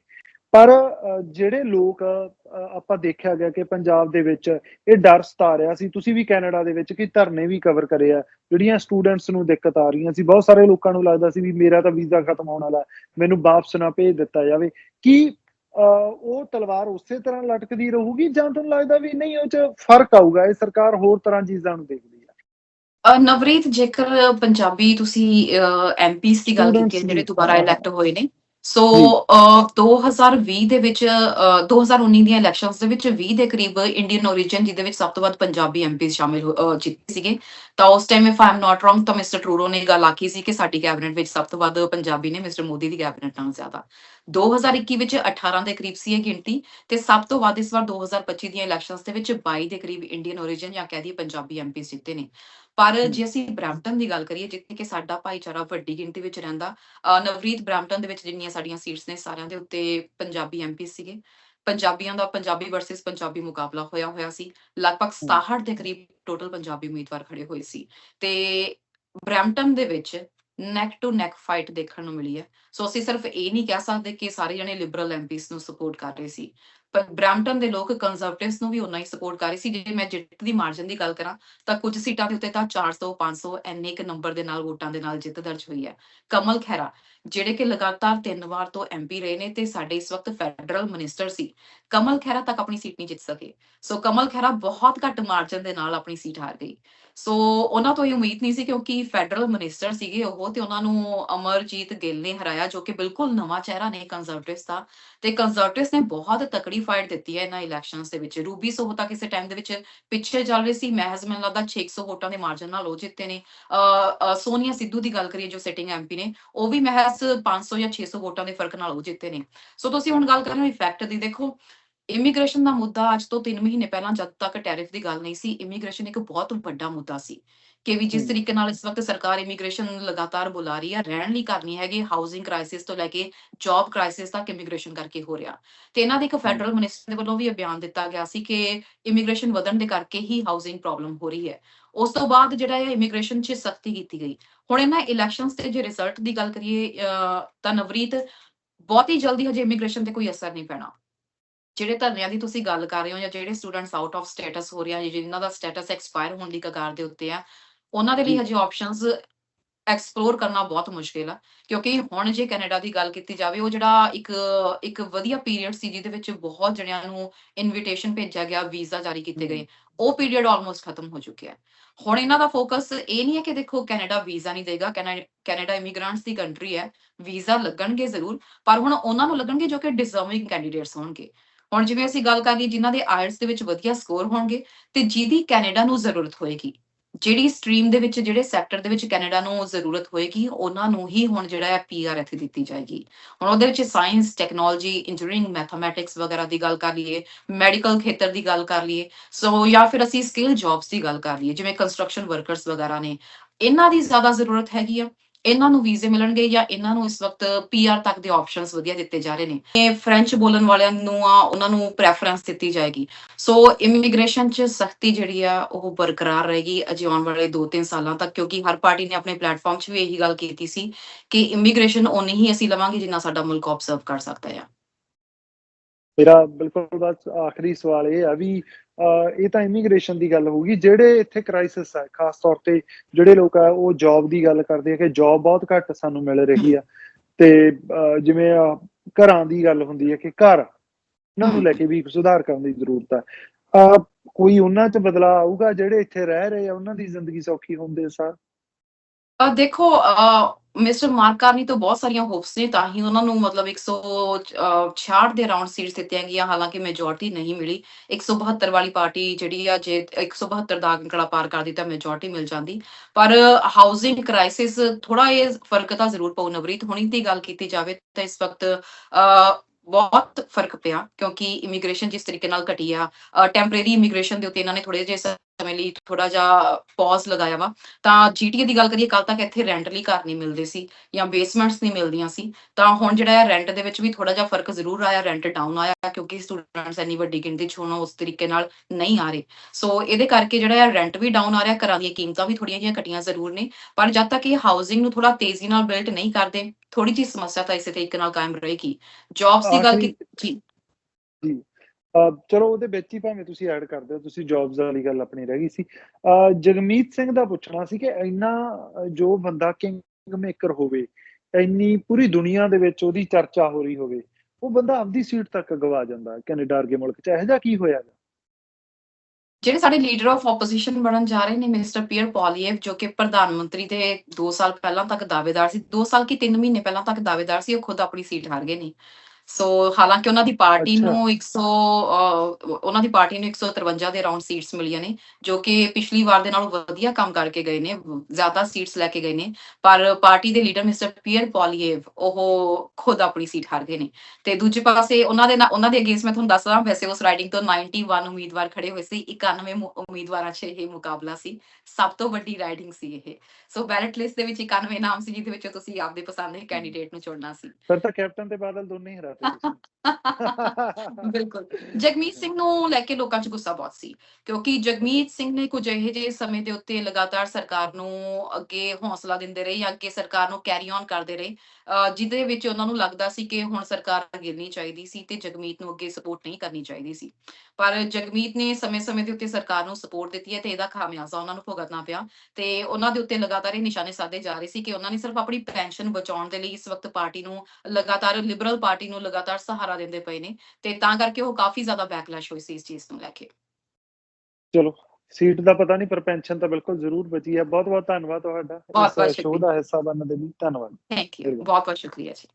Speaker 1: ਪਰ ਅਹ, ਜਿਹੜੇ ਲੋਕ ਅਹ, ਆਪਾਂ ਦੇਖਿਆ ਗਿਆ ਕਿ ਪੰਜਾਬ ਦੇ ਵਿੱਚ ਇਹ ਡਰ ਸਤਾ ਰਿਹਾ ਸੀ। ਤੁਸੀਂ ਵੀ ਕੈਨੇਡਾ ਦੇ ਵਿੱਚ ਕਿ ਧਰਨੇ ਵੀ ਕਵਰ ਕਰੇ ਆ। ਜਿਹੜੀਆਂ ਸਟੂਡੈਂਟਸ ਨੂੰ ਦਿੱਕਤ ਆ ਰਹੀਆਂ ਸੀ। ਬਹੁਤ ਸਾਰੇ ਲੋਕਾਂ ਨੂੰ ਲੱਗਦਾ ਸੀ ਵੀ ਮੇਰਾ ਤਾਂ ਵੀਜ਼ਾ ਖਤਮ ਹੋਣ ਵਾਲਾ ਮੈਨੂੰ ਵਾਪਸ ਨਾ ਭੇਜ ਦਿੱਤਾ ਜਾਵੇ। ਕੀ ਉਹ ਤਲਵਾਰ ਉਸੇ ਤਰ੍ਹਾਂ ਲਟਕਦੀ ਰਹੂਗੀ ਜਾਂ ਤੁਹਾਨੂੰ ਲੱਗਦਾ ਵੀ ਨਹੀਂ ਉਹ ਚ ਫ਼ਰਕ ਆਊਗਾ? ਇਹ ਸਰਕਾਰ ਹੋਰ ਤਰ੍ਹਾਂ ਚੀਜ਼ਾਂ ਨੂੰ ਦੇਖਦੀ ਹੈ
Speaker 2: ਨਵਰੀਤ ਜੇਕਰ ਪੰਜਾਬੀ ਤੁਸੀਂ ਐਮਪੀਸ ਦੀ ਗੱਲ ਕੀਤੀ ਹੈ ਜਿਹੜੇ ਦੁਬਾਰਾ। ਇਲੈਕਟ ਹੋਏ ਨੇ ਸੋ
Speaker 1: ਜੀ।
Speaker 2: ਅਹ, 2020 ਦੇ ਵਿੱਚ ਅਹ, 2019 ਦੀਆਂ ਇਲੈਕਸ਼ਨਸ ਦੇ ਵਿੱਚ 20 ਦੇ ਕਰੀਬ ਇੰਡੀਅਨ origin ਜਿਹਦੇ ਵਿੱਚ ਸਭ ਤੋਂ ਵੱਧ ਪੰਜਾਬੀ ਐਮਪੀਸ ਸ਼ਾਮਿਲ ਜਿੱਤੇ ਸੀਗੇ। ਤਾਂ ਉਸ time if I'm not wrong ਤਾਂ ਮਿਸਟਰ ਟਰੂਰੋ ਨੇ ਗੱਲ ਆਖੀ ਸੀ ਕਿ ਸਾਡੀ ਕੈਬਨਿਟ ਵਿੱਚ ਸਭ ਤੋਂ ਵੱਧ ਪੰਜਾਬੀ ਨੇ ਮਿਸਟਰ ਮੋਦੀ ਦੀ ਕੈਬਨਿਟ ਨਾਲੋਂ ਜ਼ਿਆਦਾ। 2021 ਵਿੱਚ 18 ਦੇ ਕਰੀਬ ਸੀ ਇਹ ਗਿਣਤੀ ਤੇ ਸਭ ਤੋਂ ਵੱਧ ਇਸ ਵਾਰ 2025 ਦੀਆਂ ਇਲੈਕਸ਼ਨਸ ਦੇ ਵਿੱਚ 22 ਦੇ ਕਰੀਬ ਇੰਡੀਅਨ origin ਜਾਂ ਕਹਿ ਦਈਏ ਪੰਜਾਬੀ ਐਮਪੀਸ ਜਿੱਤੇ ਨੇ। ਪਰ। ਜੇ ਅਸੀਂ ਬ੍ਰੈਂਪਟਨ ਦੀ ਗੱਲ ਕਰੀਏ ਜਿੱਥੇ ਕਿ ਸਾਡਾ ਭਾਈਚਾਰਾ ਵੱਡੀ ਗਿਣਤੀ ਵਿੱਚ ਰਹਿੰਦਾ ਨਵਰੀਤ ਬ੍ਰੈਂਪਟਨ ਦੇ ਵਿੱਚ ਜਿੰਨੀਆਂ ਸਾਡੀਆਂ ਸੀਟਸ ਨੇ ਸਾਰਿਆਂ ਦੇ ਉੱਤੇ ਪੰਜਾਬੀ ਐਮਪੀ ਸੀਗੇ। ਪੰਜਾਬੀਆਂ ਦਾ ਪੰਜਾਬੀ ਵਰਸਸ ਪੰਜਾਬੀ ਮੁਕਾਬਲਾ ਹੋਇਆ ਹੋਇਆ ਸੀ। ਲਗਭਗ 67 ਦੇ ਕਰੀਬ ਟੋਟਲ ਪੰਜਾਬੀ ਉਮੀਦਵਾਰ ਖੜੇ ਹੋਏ ਸੀ। ਤੇ ਬ੍ਰੈਂਪਟਨ ਦੇ ਵਿੱਚ ਨੈਕ ਟੂ ਨੈਕ ਫਾਈਟ ਦੇਖਣ ਨੂੰ ਮਿਲੀ ਹੈ। ਸੋ ਅਸੀਂ ਸਿਰਫ ਇਹ ਨਹੀਂ ਕਹਿ ਸਕਦੇ ਕਿ ਸਾਰੇ ਜਣੇ ਲਿਬਰਲ ਐਮਪੀਸ ਨੂੰ ਸਪੋਰਟ ਕਰ ਰਹੇ ਸੀ। ਪਰ ਬ੍ਰੈਂਪਟਨ ਦੇ ਲੋਕ ਕੰਜ਼ਰਵੇਟਿਵਸ ਨੂੰ ਵੀ ਉਨਾ ਹੀ ਸਪੋਰਟ ਕਰ ਰਹੇ ਸੀ। ਜੇ ਮੈਂ ਜਿੱਤ ਦੀ ਮਾਰਜਨ ਦੀ ਗੱਲ ਕਰਾਂ, ਤਾਂ ਕੁਝ ਸੀਟਾਂ ਦੇ ਉੱਤੇ ਤਾਂ 400 500 ਐਨੇ ਇੱਕ ਨੰਬਰ ਦੇ ਨਾਲ ਵੋਟਾਂ ਦੇ ਨਾਲ ਜਿੱਤ ਦਰਜ ਹੋਈ ਹੈ। ਕਮਲ ਖੈਰਾ ਜਿਹੜੇ ਕਿ ਲਗਾਤਾਰ ਤਿੰਨ ਵਾਰ ਤੋਂ ਐਮਪੀ ਰਹੇ ਨੇ ਤੇ ਸਾਡੇ ਇਸ ਵਕਤ ਫੈਡਰਲ ਮਿਨਿਸਟਰ ਸੀ, ਕਮਲ ਖੈਰਾ ਤੱਕ ਆਪਣੀ ਸੀਟ ਨਹੀਂ ਜਿੱਤ ਸਕੇ। ਸੋ ਕਮਲ ਖੈਰਾ ਬਹੁਤ ਘੱਟ ਮਾਰਜਨ ਦੇ ਨਾਲ ਆਪਣੀ ਸੀਟ ਹਾਰ ਗਈ। ਸੋ ਉਹਨਾਂ ਤੋਂ ਇਹ ਉਮੀਦ ਨਹੀਂ ਸੀ ਕਿਉਂਕਿ ਫੈਡਰਲ ਮਿਨਿਸਟਰ ਸੀਗੇ ਉਹ ਤੇ ਉਹਨਾਂ ਨੂੰ ਅਮਰਜੀਤ ਗਿੱਲ ਨੇ ਹਰਾਇਆ ਜੋ ਕਿ ਬਿਲਕੁਲ ਨਵਾਂ ਚਿਹਰਾ ਨੇ ਕੰਜ਼ਰਵੇਟਿਵਸ ਦਾ। ਤੇ ਕੰਜ਼ਰਵੇਟਿਵਸ ਨੇ ਬਹੁਤ ਤਕੜੀ ਫਾਈਟ ਦਿੱਤੀ ਹੈ ਇਹਨਾਂ ਇਲੈਕਸ਼ਨਸ ਦੇ ਵਿੱਚ। ਰੂਬੀ ਸੋਹਤਾ ਕਿਸੇ ਟਾਈਮ ਦੇ ਵਿੱਚ ਪਿੱਛੇ ਚੱਲ ਰਹੀ ਸੀ। ਮਹਿਜ਼ ਮੈਨੂੰ ਲੱਗਦਾ 600 ਵੋਟਾਂ ਦੇ ਮਾਰਜਨ ਨਾਲ ਉਹ ਜਿੱਤੇ ਨੇ। ਅ, ਸੋਨੀਆ ਸਿੱਧੂ ਦੀ ਗੱਲ ਕਰੀਏ ਜੋ ਸਿਟਿੰਗ ਐਮਪੀ ਨੇ ਉਹ ਵੀ ਮਹਿਜ਼ 500 ਜਾਂ 600 ਵੋਟਾਂ ਦੇ ਫ਼ਰਕ ਨਾਲ ਉਹ ਜਿੱਤੇ ਨੇ। ਸੋ ਤੁਸੀਂ ਹੁਣ ਗੱਲ ਕਰ ਰਹੇ ਹੋ ਇਫੈਕਟ ਦੀ ਦੇਖੋ ਇਮੀਗ੍ਰੇਸ਼ਨ ਦਾ ਮੁੱਦਾ ਅੱਜ ਤੋਂ 3 ਮਹੀਨੇ ਪਹਿਲਾਂ ਜਦ ਤੱਕ ਟੈਰਿਫ ਦੀ ਗੱਲ ਨਹੀਂ ਸੀ ਇਮੀਗ੍ਰੇਸ਼ਨ ਇੱਕ ਬਹੁਤ ਵੱਡਾ ਮੁੱਦਾ ਸੀ ਕਿ ਵੀ ਜਿਸ। ਤਰੀਕੇ ਨਾਲ ਇਸ ਵਕਤ ਸਰਕਾਰ ਇਮੀਗ੍ਰੇਸ਼ਨ ਲਗਾਤਾਰ ਬੁਲਾ ਰਹੀ ਹੈ ਰਹਿਣ ਲਈ ਕਰਨੀ ਹੈਗੀ ਹਾਊਸਿੰਗ ਕ੍ਰਾਈਸਿਸ ਤੋਂ ਲੈ ਕੇ ਜੌਬ ਕ੍ਰਾਈਸਿਸ ਤੱਕ ਇਮੀਗ੍ਰੇਸ਼ਨ ਕਰਕੇ ਹੋ ਰਿਹਾ। ਤੇ ਇਹਨਾਂ ਦੇ ਇੱਕ ਫੈਡਰਲ ਮਿਨਿਸਟਰ ਦੇ ਵੱਲੋਂ ਵੀ ਇਹ ਬਿਆਨ ਦਿੱਤਾ ਗਿਆ ਸੀ ਕਿ ਇਮੀਗ੍ਰੇਸ਼ਨ ਵਧਣ ਦੇ ਕਰਕੇ ਹੀ ਹਾਊਸਿੰਗ ਪ੍ਰੋਬਲਮ ਹੋ ਰਹੀ ਹੈ। ਉਸ ਤੋਂ ਬਾਅਦ ਜਿਹੜਾ ਹੈ ਇਮੀਗ੍ਰੇਸ਼ਨ 'ਚ ਸਖਤੀ ਕੀਤੀ ਗਈ। ਹੁਣ ਇਹਨਾਂ ਇਲੈਕਸ਼ਨਸ ਤੇ ਜੇ ਰਿਜ਼ਲਟ ਦੀ ਗੱਲ ਕਰੀਏ ਤਾਂ ਨਵਰੀਤ ਬਹੁਤੀ ਜਲਦੀ ਹਜੇ ਇਮੀਗ੍ਰੇਸ਼ਨ ਤੇ ਕੋਈ ਅਸਰ ਨਹੀਂ ਪੈਣਾ। ਜਿਹੜੇ ਧਰਨਿਆਂ ਦੀ ਤੁਸੀਂ ਗੱਲ ਕਰ ਰਹੇ ਹੋ ਜਾਂ ਜਿਹੜੇ ਸਟੂਡੈਂਟਸ ਆਊਟ ਆਫ ਸਟੇਟਸ ਹੋ ਰਹੇ ਆ ਜਿਨ੍ਹਾਂ ਦਾ ਸਟੇਟਸ ਐਕਸਪਾਇਰ ਹੋਣ ਦੀ ਕਗਾਰ ਦੇ ਉੱਤੇ ਆ ਉਹਨਾਂ ਦੇ ਲਈ। ਹਜੇ ਆਪਸ਼ਨਸ ਐਕਸਪਲੋਰ ਕਰਨਾ ਬਹੁਤ ਮੁਸ਼ਕਿਲ ਆ ਕਿਉਂਕਿ ਹੁਣ ਜੇ ਕੈਨੇਡਾ ਦੀ ਗੱਲ ਕੀਤੀ ਜਾਵੇ ਉਹ ਜਿਹੜਾ ਇੱਕ ਇੱਕ ਵਧੀਆ ਪੀਰੀਅਡ ਸੀ ਜਿਹਦੇ ਵਿੱਚ ਬਹੁਤ ਜਣਿਆਂ ਨੂੰ ਇਨਵੀਟੇਸ਼ਨ ਭੇਜਿਆ ਗਿਆ ਵੀਜ਼ਾ ਜਾਰੀ ਕੀਤੇ ਗਏ ਉਹ ਪੀਰੀਅਡ ਆਲਮੋਸਟ ਖਤਮ ਹੋ ਚੁੱਕਿਆ ਹੈ ਹੁਣ ਇਹਨਾਂ ਦਾ ਫੋਕਸ ਇਹ ਨਹੀਂ ਹੈ ਕਿ ਦੇਖੋ ਕੈਨੇਡਾ ਵੀਜ਼ਾ ਨਹੀਂ ਦੇਗਾ ਕੈਨਾ- ਕੈਨੇਡਾ ਇਮੀਗ੍ਰੈਂਟਸ ਦੀ ਕੰਟਰੀ ਹੈ ਵੀਜ਼ਾ ਲੱਗਣਗੇ ਜ਼ਰੂਰ ਪਰ ਹੁਣ ਉਹਨਾਂ ਨੂੰ ਲੱਗਣਗੇ ਜੋ ਕਿ ਡਿਜ਼ਰਵਿੰਗ ਕੈਂਡੀਡੇਟਸ ਹੋਣਗੇ ਹੁਣ ਜਿਵੇਂ ਅਸੀਂ ਗੱਲ ਕਰ ਲਈ ਜਿਨ੍ਹਾਂ ਦੇ ਆਇਲਟਸ ਦੇ ਵਿੱਚ ਵਧੀਆ ਸਕੋਰ ਹੋਣਗੇ, ਤੇ ਜਿਹਦੀ ਕੈਨੇਡਾ ਨੂੰ ਜ਼ਰੂਰਤ ਹੋਏਗੀ, ਜਿਹੜੀ ਸਟਰੀਮ ਦੇ ਵਿੱਚ, ਜਿਹੜੇ ਸੈਕਟਰ ਦੇ ਵਿੱਚ ਕੈਨੇਡਾ ਨੂੰ ਜ਼ਰੂਰਤ ਹੋਏਗੀ, ਉਹਨਾਂ ਨੂੰ ਹੀ ਹੁਣ ਜਿਹੜਾ ਹੈ ਪੀਆਰ ਇੱਥੇ ਦਿੱਤੀ ਜਾਏਗੀ। ਹੁਣ ਉਹਦੇ ਵਿੱਚ ਸਾਇੰਸ ਟੈਕਨੋਲੋਜੀ ਇੰਜੀਨੀਅਰਿੰਗ ਮੈਥਮੈਟਿਕਸ ਵਗੈਰਾ ਦੀ ਗੱਲ ਕਰ ਲਈਏ ਮੈਡੀਕਲ ਖੇਤਰ ਦੀ ਗੱਲ ਕਰ ਲਈਏ ਸੋ ਜਾਂ ਫਿਰ ਅਸੀਂ ਸਕਿੱਲ ਜੌਬਸ ਦੀ ਗੱਲ ਕਰ ਲਈਏ, ਜਿਵੇਂ ਕੰਸਟਰਕਸ਼ਨ ਵਰਕਰਸ ਵਗੈਰਾ ਨੇ, ਇਹਨਾਂ ਦੀ ਜ਼ਿਆਦਾ ਜ਼ਰੂਰਤ ਹੈਗੀ ਆ। ਇਹਨਾਂ ਨੂੰ ਵੀਜ਼ੇ ਮਿਲਣਗੇ ਜਾਂ ਇਹਨਾਂ ਨੂੰ ਇਸ ਵਕਤ ਪੀਆਰ ਤੱਕ ਦੇ ਆਪਸ਼ਨਸ ਵਧੀਆ ਦਿੱਤੇ ਜਾ ਰਹੇ ਨੇ। ਇਹ ਫ੍ਰੈਂਚ ਬੋਲਣ ਵਾਲਿਆਂ ਨੂੰ ਆ, ਉਹਨਾਂ ਨੂੰ ਪ੍ਰੈਫਰੈਂਸ ਦਿੱਤੀ ਜਾਏਗੀ। ਸੋ ਇਮੀਗ੍ਰੇਸ਼ਨ 'ਚ ਸਖਤੀ ਜਿਹੜੀ ਆ, ਉਹ ਬਰਕਰਾਰ ਰਹੇਗੀ ਅਜੇ ਆਉਣ ਵਾਲੇ 2-3 ਸਾਲਾਂ ਤੱਕ, ਕਿਉਂਕਿ ਹਰ ਪਾਰਟੀ ਨੇ ਆਪਣੇ ਪਲੇਟਫਾਰਮ 'ਚ ਵੀ ਇਹੀ ਗੱਲ ਕੀਤੀ ਸੀ ਕਿ ਇਮੀਗ੍ਰੇਸ਼ਨ ਉਨੀ ਹੀ ਅਸੀਂ ਲਵਾਂਗੇ ਜਿੰਨਾ ਸਾਡਾ ਮੁਲਕ ਆਬਜ਼ਰਵ ਕਰ ਸਕਦਾ ਆ।
Speaker 1: ਮੇਰਾ ਬਿਲਕੁਲ ਬਸ ਆਖਰੀ ਸਵਾਲ ਇਹ ਆ ਵੀ ਇਹ ਤਾਂ ਇਮੀਗ੍ਰੇਸ਼ਨ ਦੀ ਗੱਲ ਹੋਊਗੀ, ਜਿਹੜੇ ਇੱਥੇ ਕ੍ਰਾਈਸਿਸ ਹੈ ਖਾਸ ਤੌਰ ਤੇ ਜਿਹੜੇ ਲੋਕ ਆ, ਉਹ ਜੌਬ ਦੀ ਗੱਲ ਕਰਦੇ ਆ ਕਿ ਜੌਬ ਬਹੁਤ ਘੱਟ ਸਾਨੂੰ ਮਿਲ ਰਹੀ ਆ। ਤੇ ਜਿਵੇਂ ਘਰਾਂ ਦੀ ਗੱਲ ਹੁੰਦੀ ਹੈ ਕਿ ਘਰ ਇਹਨਾਂ ਨੂੰ ਲੈ ਕੇ ਵੀ ਸੁਧਾਰ ਕਰਨ ਦੀ ਜ਼ਰੂਰਤ ਹੈ ਕੋਈ ਉਹਨਾਂ 'ਚ ਬਦਲਾਅ ਆਊਗਾ ਜਿਹੜੇ ਇੱਥੇ ਰਹਿ ਰਹੇ ਆ, ਉਹਨਾਂ ਦੀ ਜ਼ਿੰਦਗੀ ਸੌਖੀ ਹੁੰਦੇ ਸਾਰ?
Speaker 2: ਦੇਖੋ ਮਿਸਟਰ ਮਾਰਕਾਰਨੀ ਤੋਂ ਬਹੁਤ ਸਾਰੀਆਂ ਹੋਪਸ ਨੇ ਤਾਂ ਹੀ ਉਹਨਾਂ ਨੂੰ ਮਤਲਬ 166 ਦੇ ਅਰਾਊਂਡ ਸੀਟਸ ਦਿੱਤੀਆਂ ਗਈਆਂ ਹਾਲਾਂਕਿ ਮੈਜੋਰਟੀ ਨਹੀਂ ਮਿਲੀ। 172 ਵਾਲੀ ਪਾਰਟੀ ਜਿਹੜੀ ਆ ਜੇ 172 ਦਾ ਅੰਕੜਾ ਪਾਰ ਕਰ ਦਿੱਤਾ ਮੈਜੋਰਟੀ ਮਿਲ ਜਾਂਦੀ। ਪਰ ਹਾਊਸਿੰਗ ਕ੍ਰਾਈਸਿਸ ਥੋੜਾ ਇਹ ਫ਼ਰਕ ਤਾਂ ਜ਼ਰੂਰ ਪਊ ਨਵਰੀਤ ਹੁਣੀ ਦੀ ਗੱਲ ਕੀਤੀ ਜਾਵੇ ਤਾਂ ਇਸ ਵਕਤ ਅ, ਬਹੁਤ ਫ਼ਰਕ ਪਿਆ ਕਿਉਂਕਿ ਇਮੀਗ੍ਰੇਸ਼ਨ ਜਿਸ ਤਰੀਕੇ ਨਾਲ ਘਟੀ ਆ ਟੈਂਪਰੇਰੀ ਇਮੀਗ੍ਰੇਸ਼ਨ ਦੇ ਉੱਤੇ ਇਹਨਾਂ ਨੇ ਥੋੜੇ ਜਿਹੇ ਸਮੇਂ ਲਈ ਥੋੜਾ ਜਿਹਾ ਪੌਜ਼ ਲਗਾਇਆ ਵਾ। ਤਾਂ ਜੀਟੀਏ ਦੀ ਗੱਲ ਕਰੀਏ ਕੱਲ ਤੱਕ ਇੱਥੇ ਰੈਂਟ ਲਈ ਘਰ ਨਹੀਂ ਮਿਲਦੇ ਸੀ ਜਾਂ ਬੇਸਮੈਂਟਸ ਨਹੀਂ ਮਿਲਦੀਆਂ ਸੀ। ਤਾਂ ਹੁਣ ਜਿਹੜਾ ਹੈ ਰੈਂਟ ਦੇ ਵਿੱਚ ਵੀ ਥੋੜਾ ਜਿਹਾ ਫ਼ਰਕ ਜ਼ਰੂਰ ਆਇਆ ਰੈਂਟ ਡਾਊਨ ਆਇਆ ਕਿਉਂਕਿ ਸਟੂਡੈਂਟਸ ਇੰਨੀ ਵੱਡੀ ਗਿਣਤੀ 'ਚ ਹੁਣ ਉਸ ਤਰੀਕੇ ਨਾਲ ਨਹੀਂ ਆ ਰਹੇ। ਸੋ ਇਹਦੇ ਕਰਕੇ ਜਿਹੜਾ ਹੈ ਰੈਂਟ ਵੀ ਡਾਊਨ ਆ ਰਿਹਾ ਘਰਾਂ ਦੀਆਂ ਕੀਮਤਾਂ ਵੀ ਥੋੜੀਆਂ ਜਿਹੀਆਂ ਘਟੀਆਂ ਜ਼ਰੂਰ ਨੇ। ਪਰ ਜਦ ਤੱਕ ਇਹ ਹਾਊਸਿੰਗ ਨੂੰ ਥੋੜਾ ਤੇਜ਼ੀ ਨਾਲ ਬਿਲਡ ਨਹੀਂ ਕਰਦੇ ਥੋੜੀ ਜਿਹੀ ਸਮੱਸਿਆ ਤਾਂ ਇਸੇ ਤਰੀਕੇ ਨਾਲ ਕਾਇਮ ਰਹੇਗੀ। ਜੌਬਸ ਦੀ ਗੱਲ
Speaker 1: ਆਖਰੀ-
Speaker 2: ਕੀ ਜੀ।
Speaker 1: ਚਲੋ ਉਹਦੇ ਵਿੱਚ ਹੀ ਭਾਵੇਂ ਤੁਸੀਂ ਐਡ ਕਰ ਦਿਓ, ਤੁਸੀਂ ਜੌਬਸ ਵਾਲੀ ਗੱਲ ਆਪਣੀ ਰਹਿ ਗਈ ਸੀ। ਜਗਮੀਤ ਸਿੰਘ ਦਾ ਪੁੱਛਣਾ ਸੀ ਕਿ ਇੰਨਾ ਜੋ ਬੰਦਾ ਕਿੰਗ ਮੇਕਰ ਹੋਵੇ, ਇੰਨੀ ਪੂਰੀ ਦੁਨੀਆ ਦੇ ਵਿੱਚ ਉਹਦੀ ਚਰਚਾ ਹੋ ਰਹੀ ਹੋਵੇ, ਉਹ ਬੰਦਾ ਆਪਦੀ ਸੀਟ ਤੱਕ ਗਵਾ ਜਾਂਦਾ ਕੈਨੇਡਾ ਵਰਗੇ ਮੁਲਕ 'ਚ, ਇਹੋ ਜਿਹਾ ਕੀ ਹੋਇਆ
Speaker 2: ਜਿਹੜੇ ਸਾਡੇ ਲੀਡਰ ਆਫ ਆਪੋਜੀਸ਼ਨ ਬਣਨ ਜਾ ਰਹੇ ਨੇ ਮਿਸਟਰ ਪੀਅਰ ਪੋਲੀਏਵ ਜੋ ਕਿ ਪ੍ਰਧਾਨ ਮੰਤਰੀ ਦੇ 2 ਸਾਲ ਪਹਿਲਾਂ ਤੱਕ ਦਾਅਵੇਦਾਰ ਸੀ 2 ਸਾਲ ਕੀ 3 ਮਹੀਨੇ ਪਹਿਲਾਂ ਤੱਕ ਦਾਅਵੇਦਾਰ ਸੀ, ਉਹ ਖੁਦ ਆਪਣੀ ਸੀਟ ਹਾਰ ਗਏ ਨੇ। ਸੋ ਹਾਲਾਂਕਿ ਉਹਨਾਂ ਦੀ ਪਾਰਟੀ। ਨੂੰ 100 ਅਹ, ਉਹਨਾਂ ਦੀ ਪਾਰਟੀ ਨੂੰ 153 ਦੇ ਅਰਾਊਂਡ ਸੀਟਸ ਮਿਲੀਆਂ ਨੇ ਜੋ ਕਿ ਪਿਛਲੀ ਵਾਰ ਦੇ ਨਾਲੋਂ ਵਧੀਆ ਕੰਮ ਕਰਕੇ ਗਏ ਨੇ ਜ਼ਿਆਦਾ ਸੀਟਸ ਲੈ ਕੇ ਗਏ ਨੇ ਪਰ ਪਾਰਟੀ ਦੇ ਲੀਡਰ ਮਿਸਟਰ ਪੀਅਰ ਪੋਲੀਏਵ ਉਹ ਖੁਦ ਆਪਣੀ ਸੀਟ ਹਾਰ ਗਏ ਨੇ। ਤੇ ਦੂਜੇ ਪਾਸੇ ਉਹਨਾਂ ਦੇ ਉਹਨਾਂ ਦੇ ਅਗੇਂਸਟ ਮੈਂ ਤੁਹਾਨੂੰ ਦੱਸਦਾ ਵੈਸੇ ਉਸ ਰਾਈਡਿੰਗ ਤੋਂ 91 ਉਮੀਦਵਾਰ ਖੜੇ ਹੋਏ ਸੀ 91 ਮੁ- ਉਮੀਦਵਾਰਾਂ 'ਚ ਇਹ ਮੁਕਾਬਲਾ ਸੀ ਸਭ ਤੋਂ ਵੱਡੀ ਰਾਈਡਿੰਗ ਸੀ ਇਹ। ਸੋ ਬੈਲਟ ਲਿਸਟ ਦੇ ਵਿੱਚ 91 ਨਾਮ ਸੀ ਜਿਹਦੇ ਵਿੱਚੋਂ ਤੁਸੀਂ ਆਪਦੇ ਪਸੰਦ ਦੇ ਕੈਂਡੀਡੇਟ ਨੂੰ ਚੁਣਨਾ ਸੀ।
Speaker 1: ਫਿਰ ਤਾਂ ਕੈਪਟਨ ਤੇ ਬਾਦਲ ਦੋਨੇ ਹੀ ਹਰਾਤੇ
Speaker 2: ਬਿਲਕੁਲ। ਜਗਮੀਤ ਸਿੰਘ ਨੂੰ ਲੈ ਕੇ ਲੋਕਾਂ 'ਚ ਗੁੱਸਾ ਬਹੁਤ ਸੀ, ਕਿਉਂਕਿ ਜਗਮੀਤ ਸਿੰਘ ਨੇ ਕੁਝ ਇਹੋ ਜਿਹੇ ਸਮੇਂ ਦੇ ਉੱਤੇ ਲਗਾਤਾਰ ਸਰਕਾਰ ਨੂੰ ਅੱਗੇ ਹੌਸਲਾ ਦਿੰਦੇ ਰਹੇ ਜਾਂ ਅੱਗੇ ਸਰਕਾਰ ਨੂੰ ਕੈਰੀ ਔਨ ਕਰਦੇ ਰਹੇ, ਅਹ ਵਿੱਚ ਉਹਨਾਂ ਨੂੰ ਲੱਗਦਾ ਸੀ ਕਿ ਹੁਣ ਸਰਕਾਰ ਗਿਰਨੀ ਚਾਹੀਦੀ ਸੀ ਤੇ ਜਗਮੀਤ ਨੂੰ ਅੱਗੇ ਸਪੋਰਟ ਨਹੀਂ ਕਰਨੀ ਚਾਹੀਦੀ ਸੀ। ਪਰ ਜਗਮੀਤ ਨੇ ਸਮੇਂ-ਸਮੇਂ ਦੇ ਉੱਤੇ ਸਰਕਾਰ ਨੂੰ ਸਪੋਰਟ ਦਿੱਤੀ ਹੈ ਤੇ ਇਹਦਾ ਖਾਮਿਆਜ਼ਾ ਉਹਨਾਂ ਨੂੰ ਭੁਗਤਣਾ ਪਿਆ ਤੇ ਉਹਨਾਂ ਦੇ ਉੱਤੇ ਲਗਾਤਾਰ ਇਹ ਨਿਸ਼ਾਨੇ ਸਾਧੇ ਜਾ ਰਹੇ ਸੀ ਕਿ ਉਹਨਾਂ ਨੇ ਸਿਰਫ ਆਪਣੀ ਪੈਨਸ਼ਨ ਬਚਾਉਣ ਦੇ ਲਈ ਇਸ ਵਕਤ ਪਾਰਟੀ ਨੂੰ ਲਗਾਤਾਰ ਲਿਬਰਲ ਪਾਰਟੀ ਨੂੰ ਲਗਾਤਾਰ ਸਹਾਰਾ ਦਿੰਦੇ ਪਏ ਨੇ ਤੇ ਤਾਂ ਕਰਕੇ ਉਹ ਕਾਫੀ ਜ਼ਿਆਦਾ ਬੈਕਲੈਸ਼ ਹੋਈ ਸੀ ਇਸ ਚੀਜ਼ ਨੂੰ ਲੈ ਕੇ।
Speaker 1: ਚਲੋ ਸੀਟ ਦਾ ਪਤਾ ਨਹੀਂ ਪਰ ਪੈਨਸ਼ਨ ਤਾਂ ਬਿਲਕੁਲ ਜ਼ਰੂਰ ਬਚੀ ਹੈ। ਬਹੁਤ ਬਹੁਤ ਧੰਨਵਾਦ ਤੁਹਾਡਾ। ਇਸ ਸ਼ੋਅ ਦਾ ਹਿੱਸਾ ਬਣਨ ਦੇ ਲਈ। ਧੰਨਵਾਦ।
Speaker 2: Thank you. ਬਹੁਤ ਬਹੁਤ ਸ਼ੁਕਰੀਆ ਜੀ।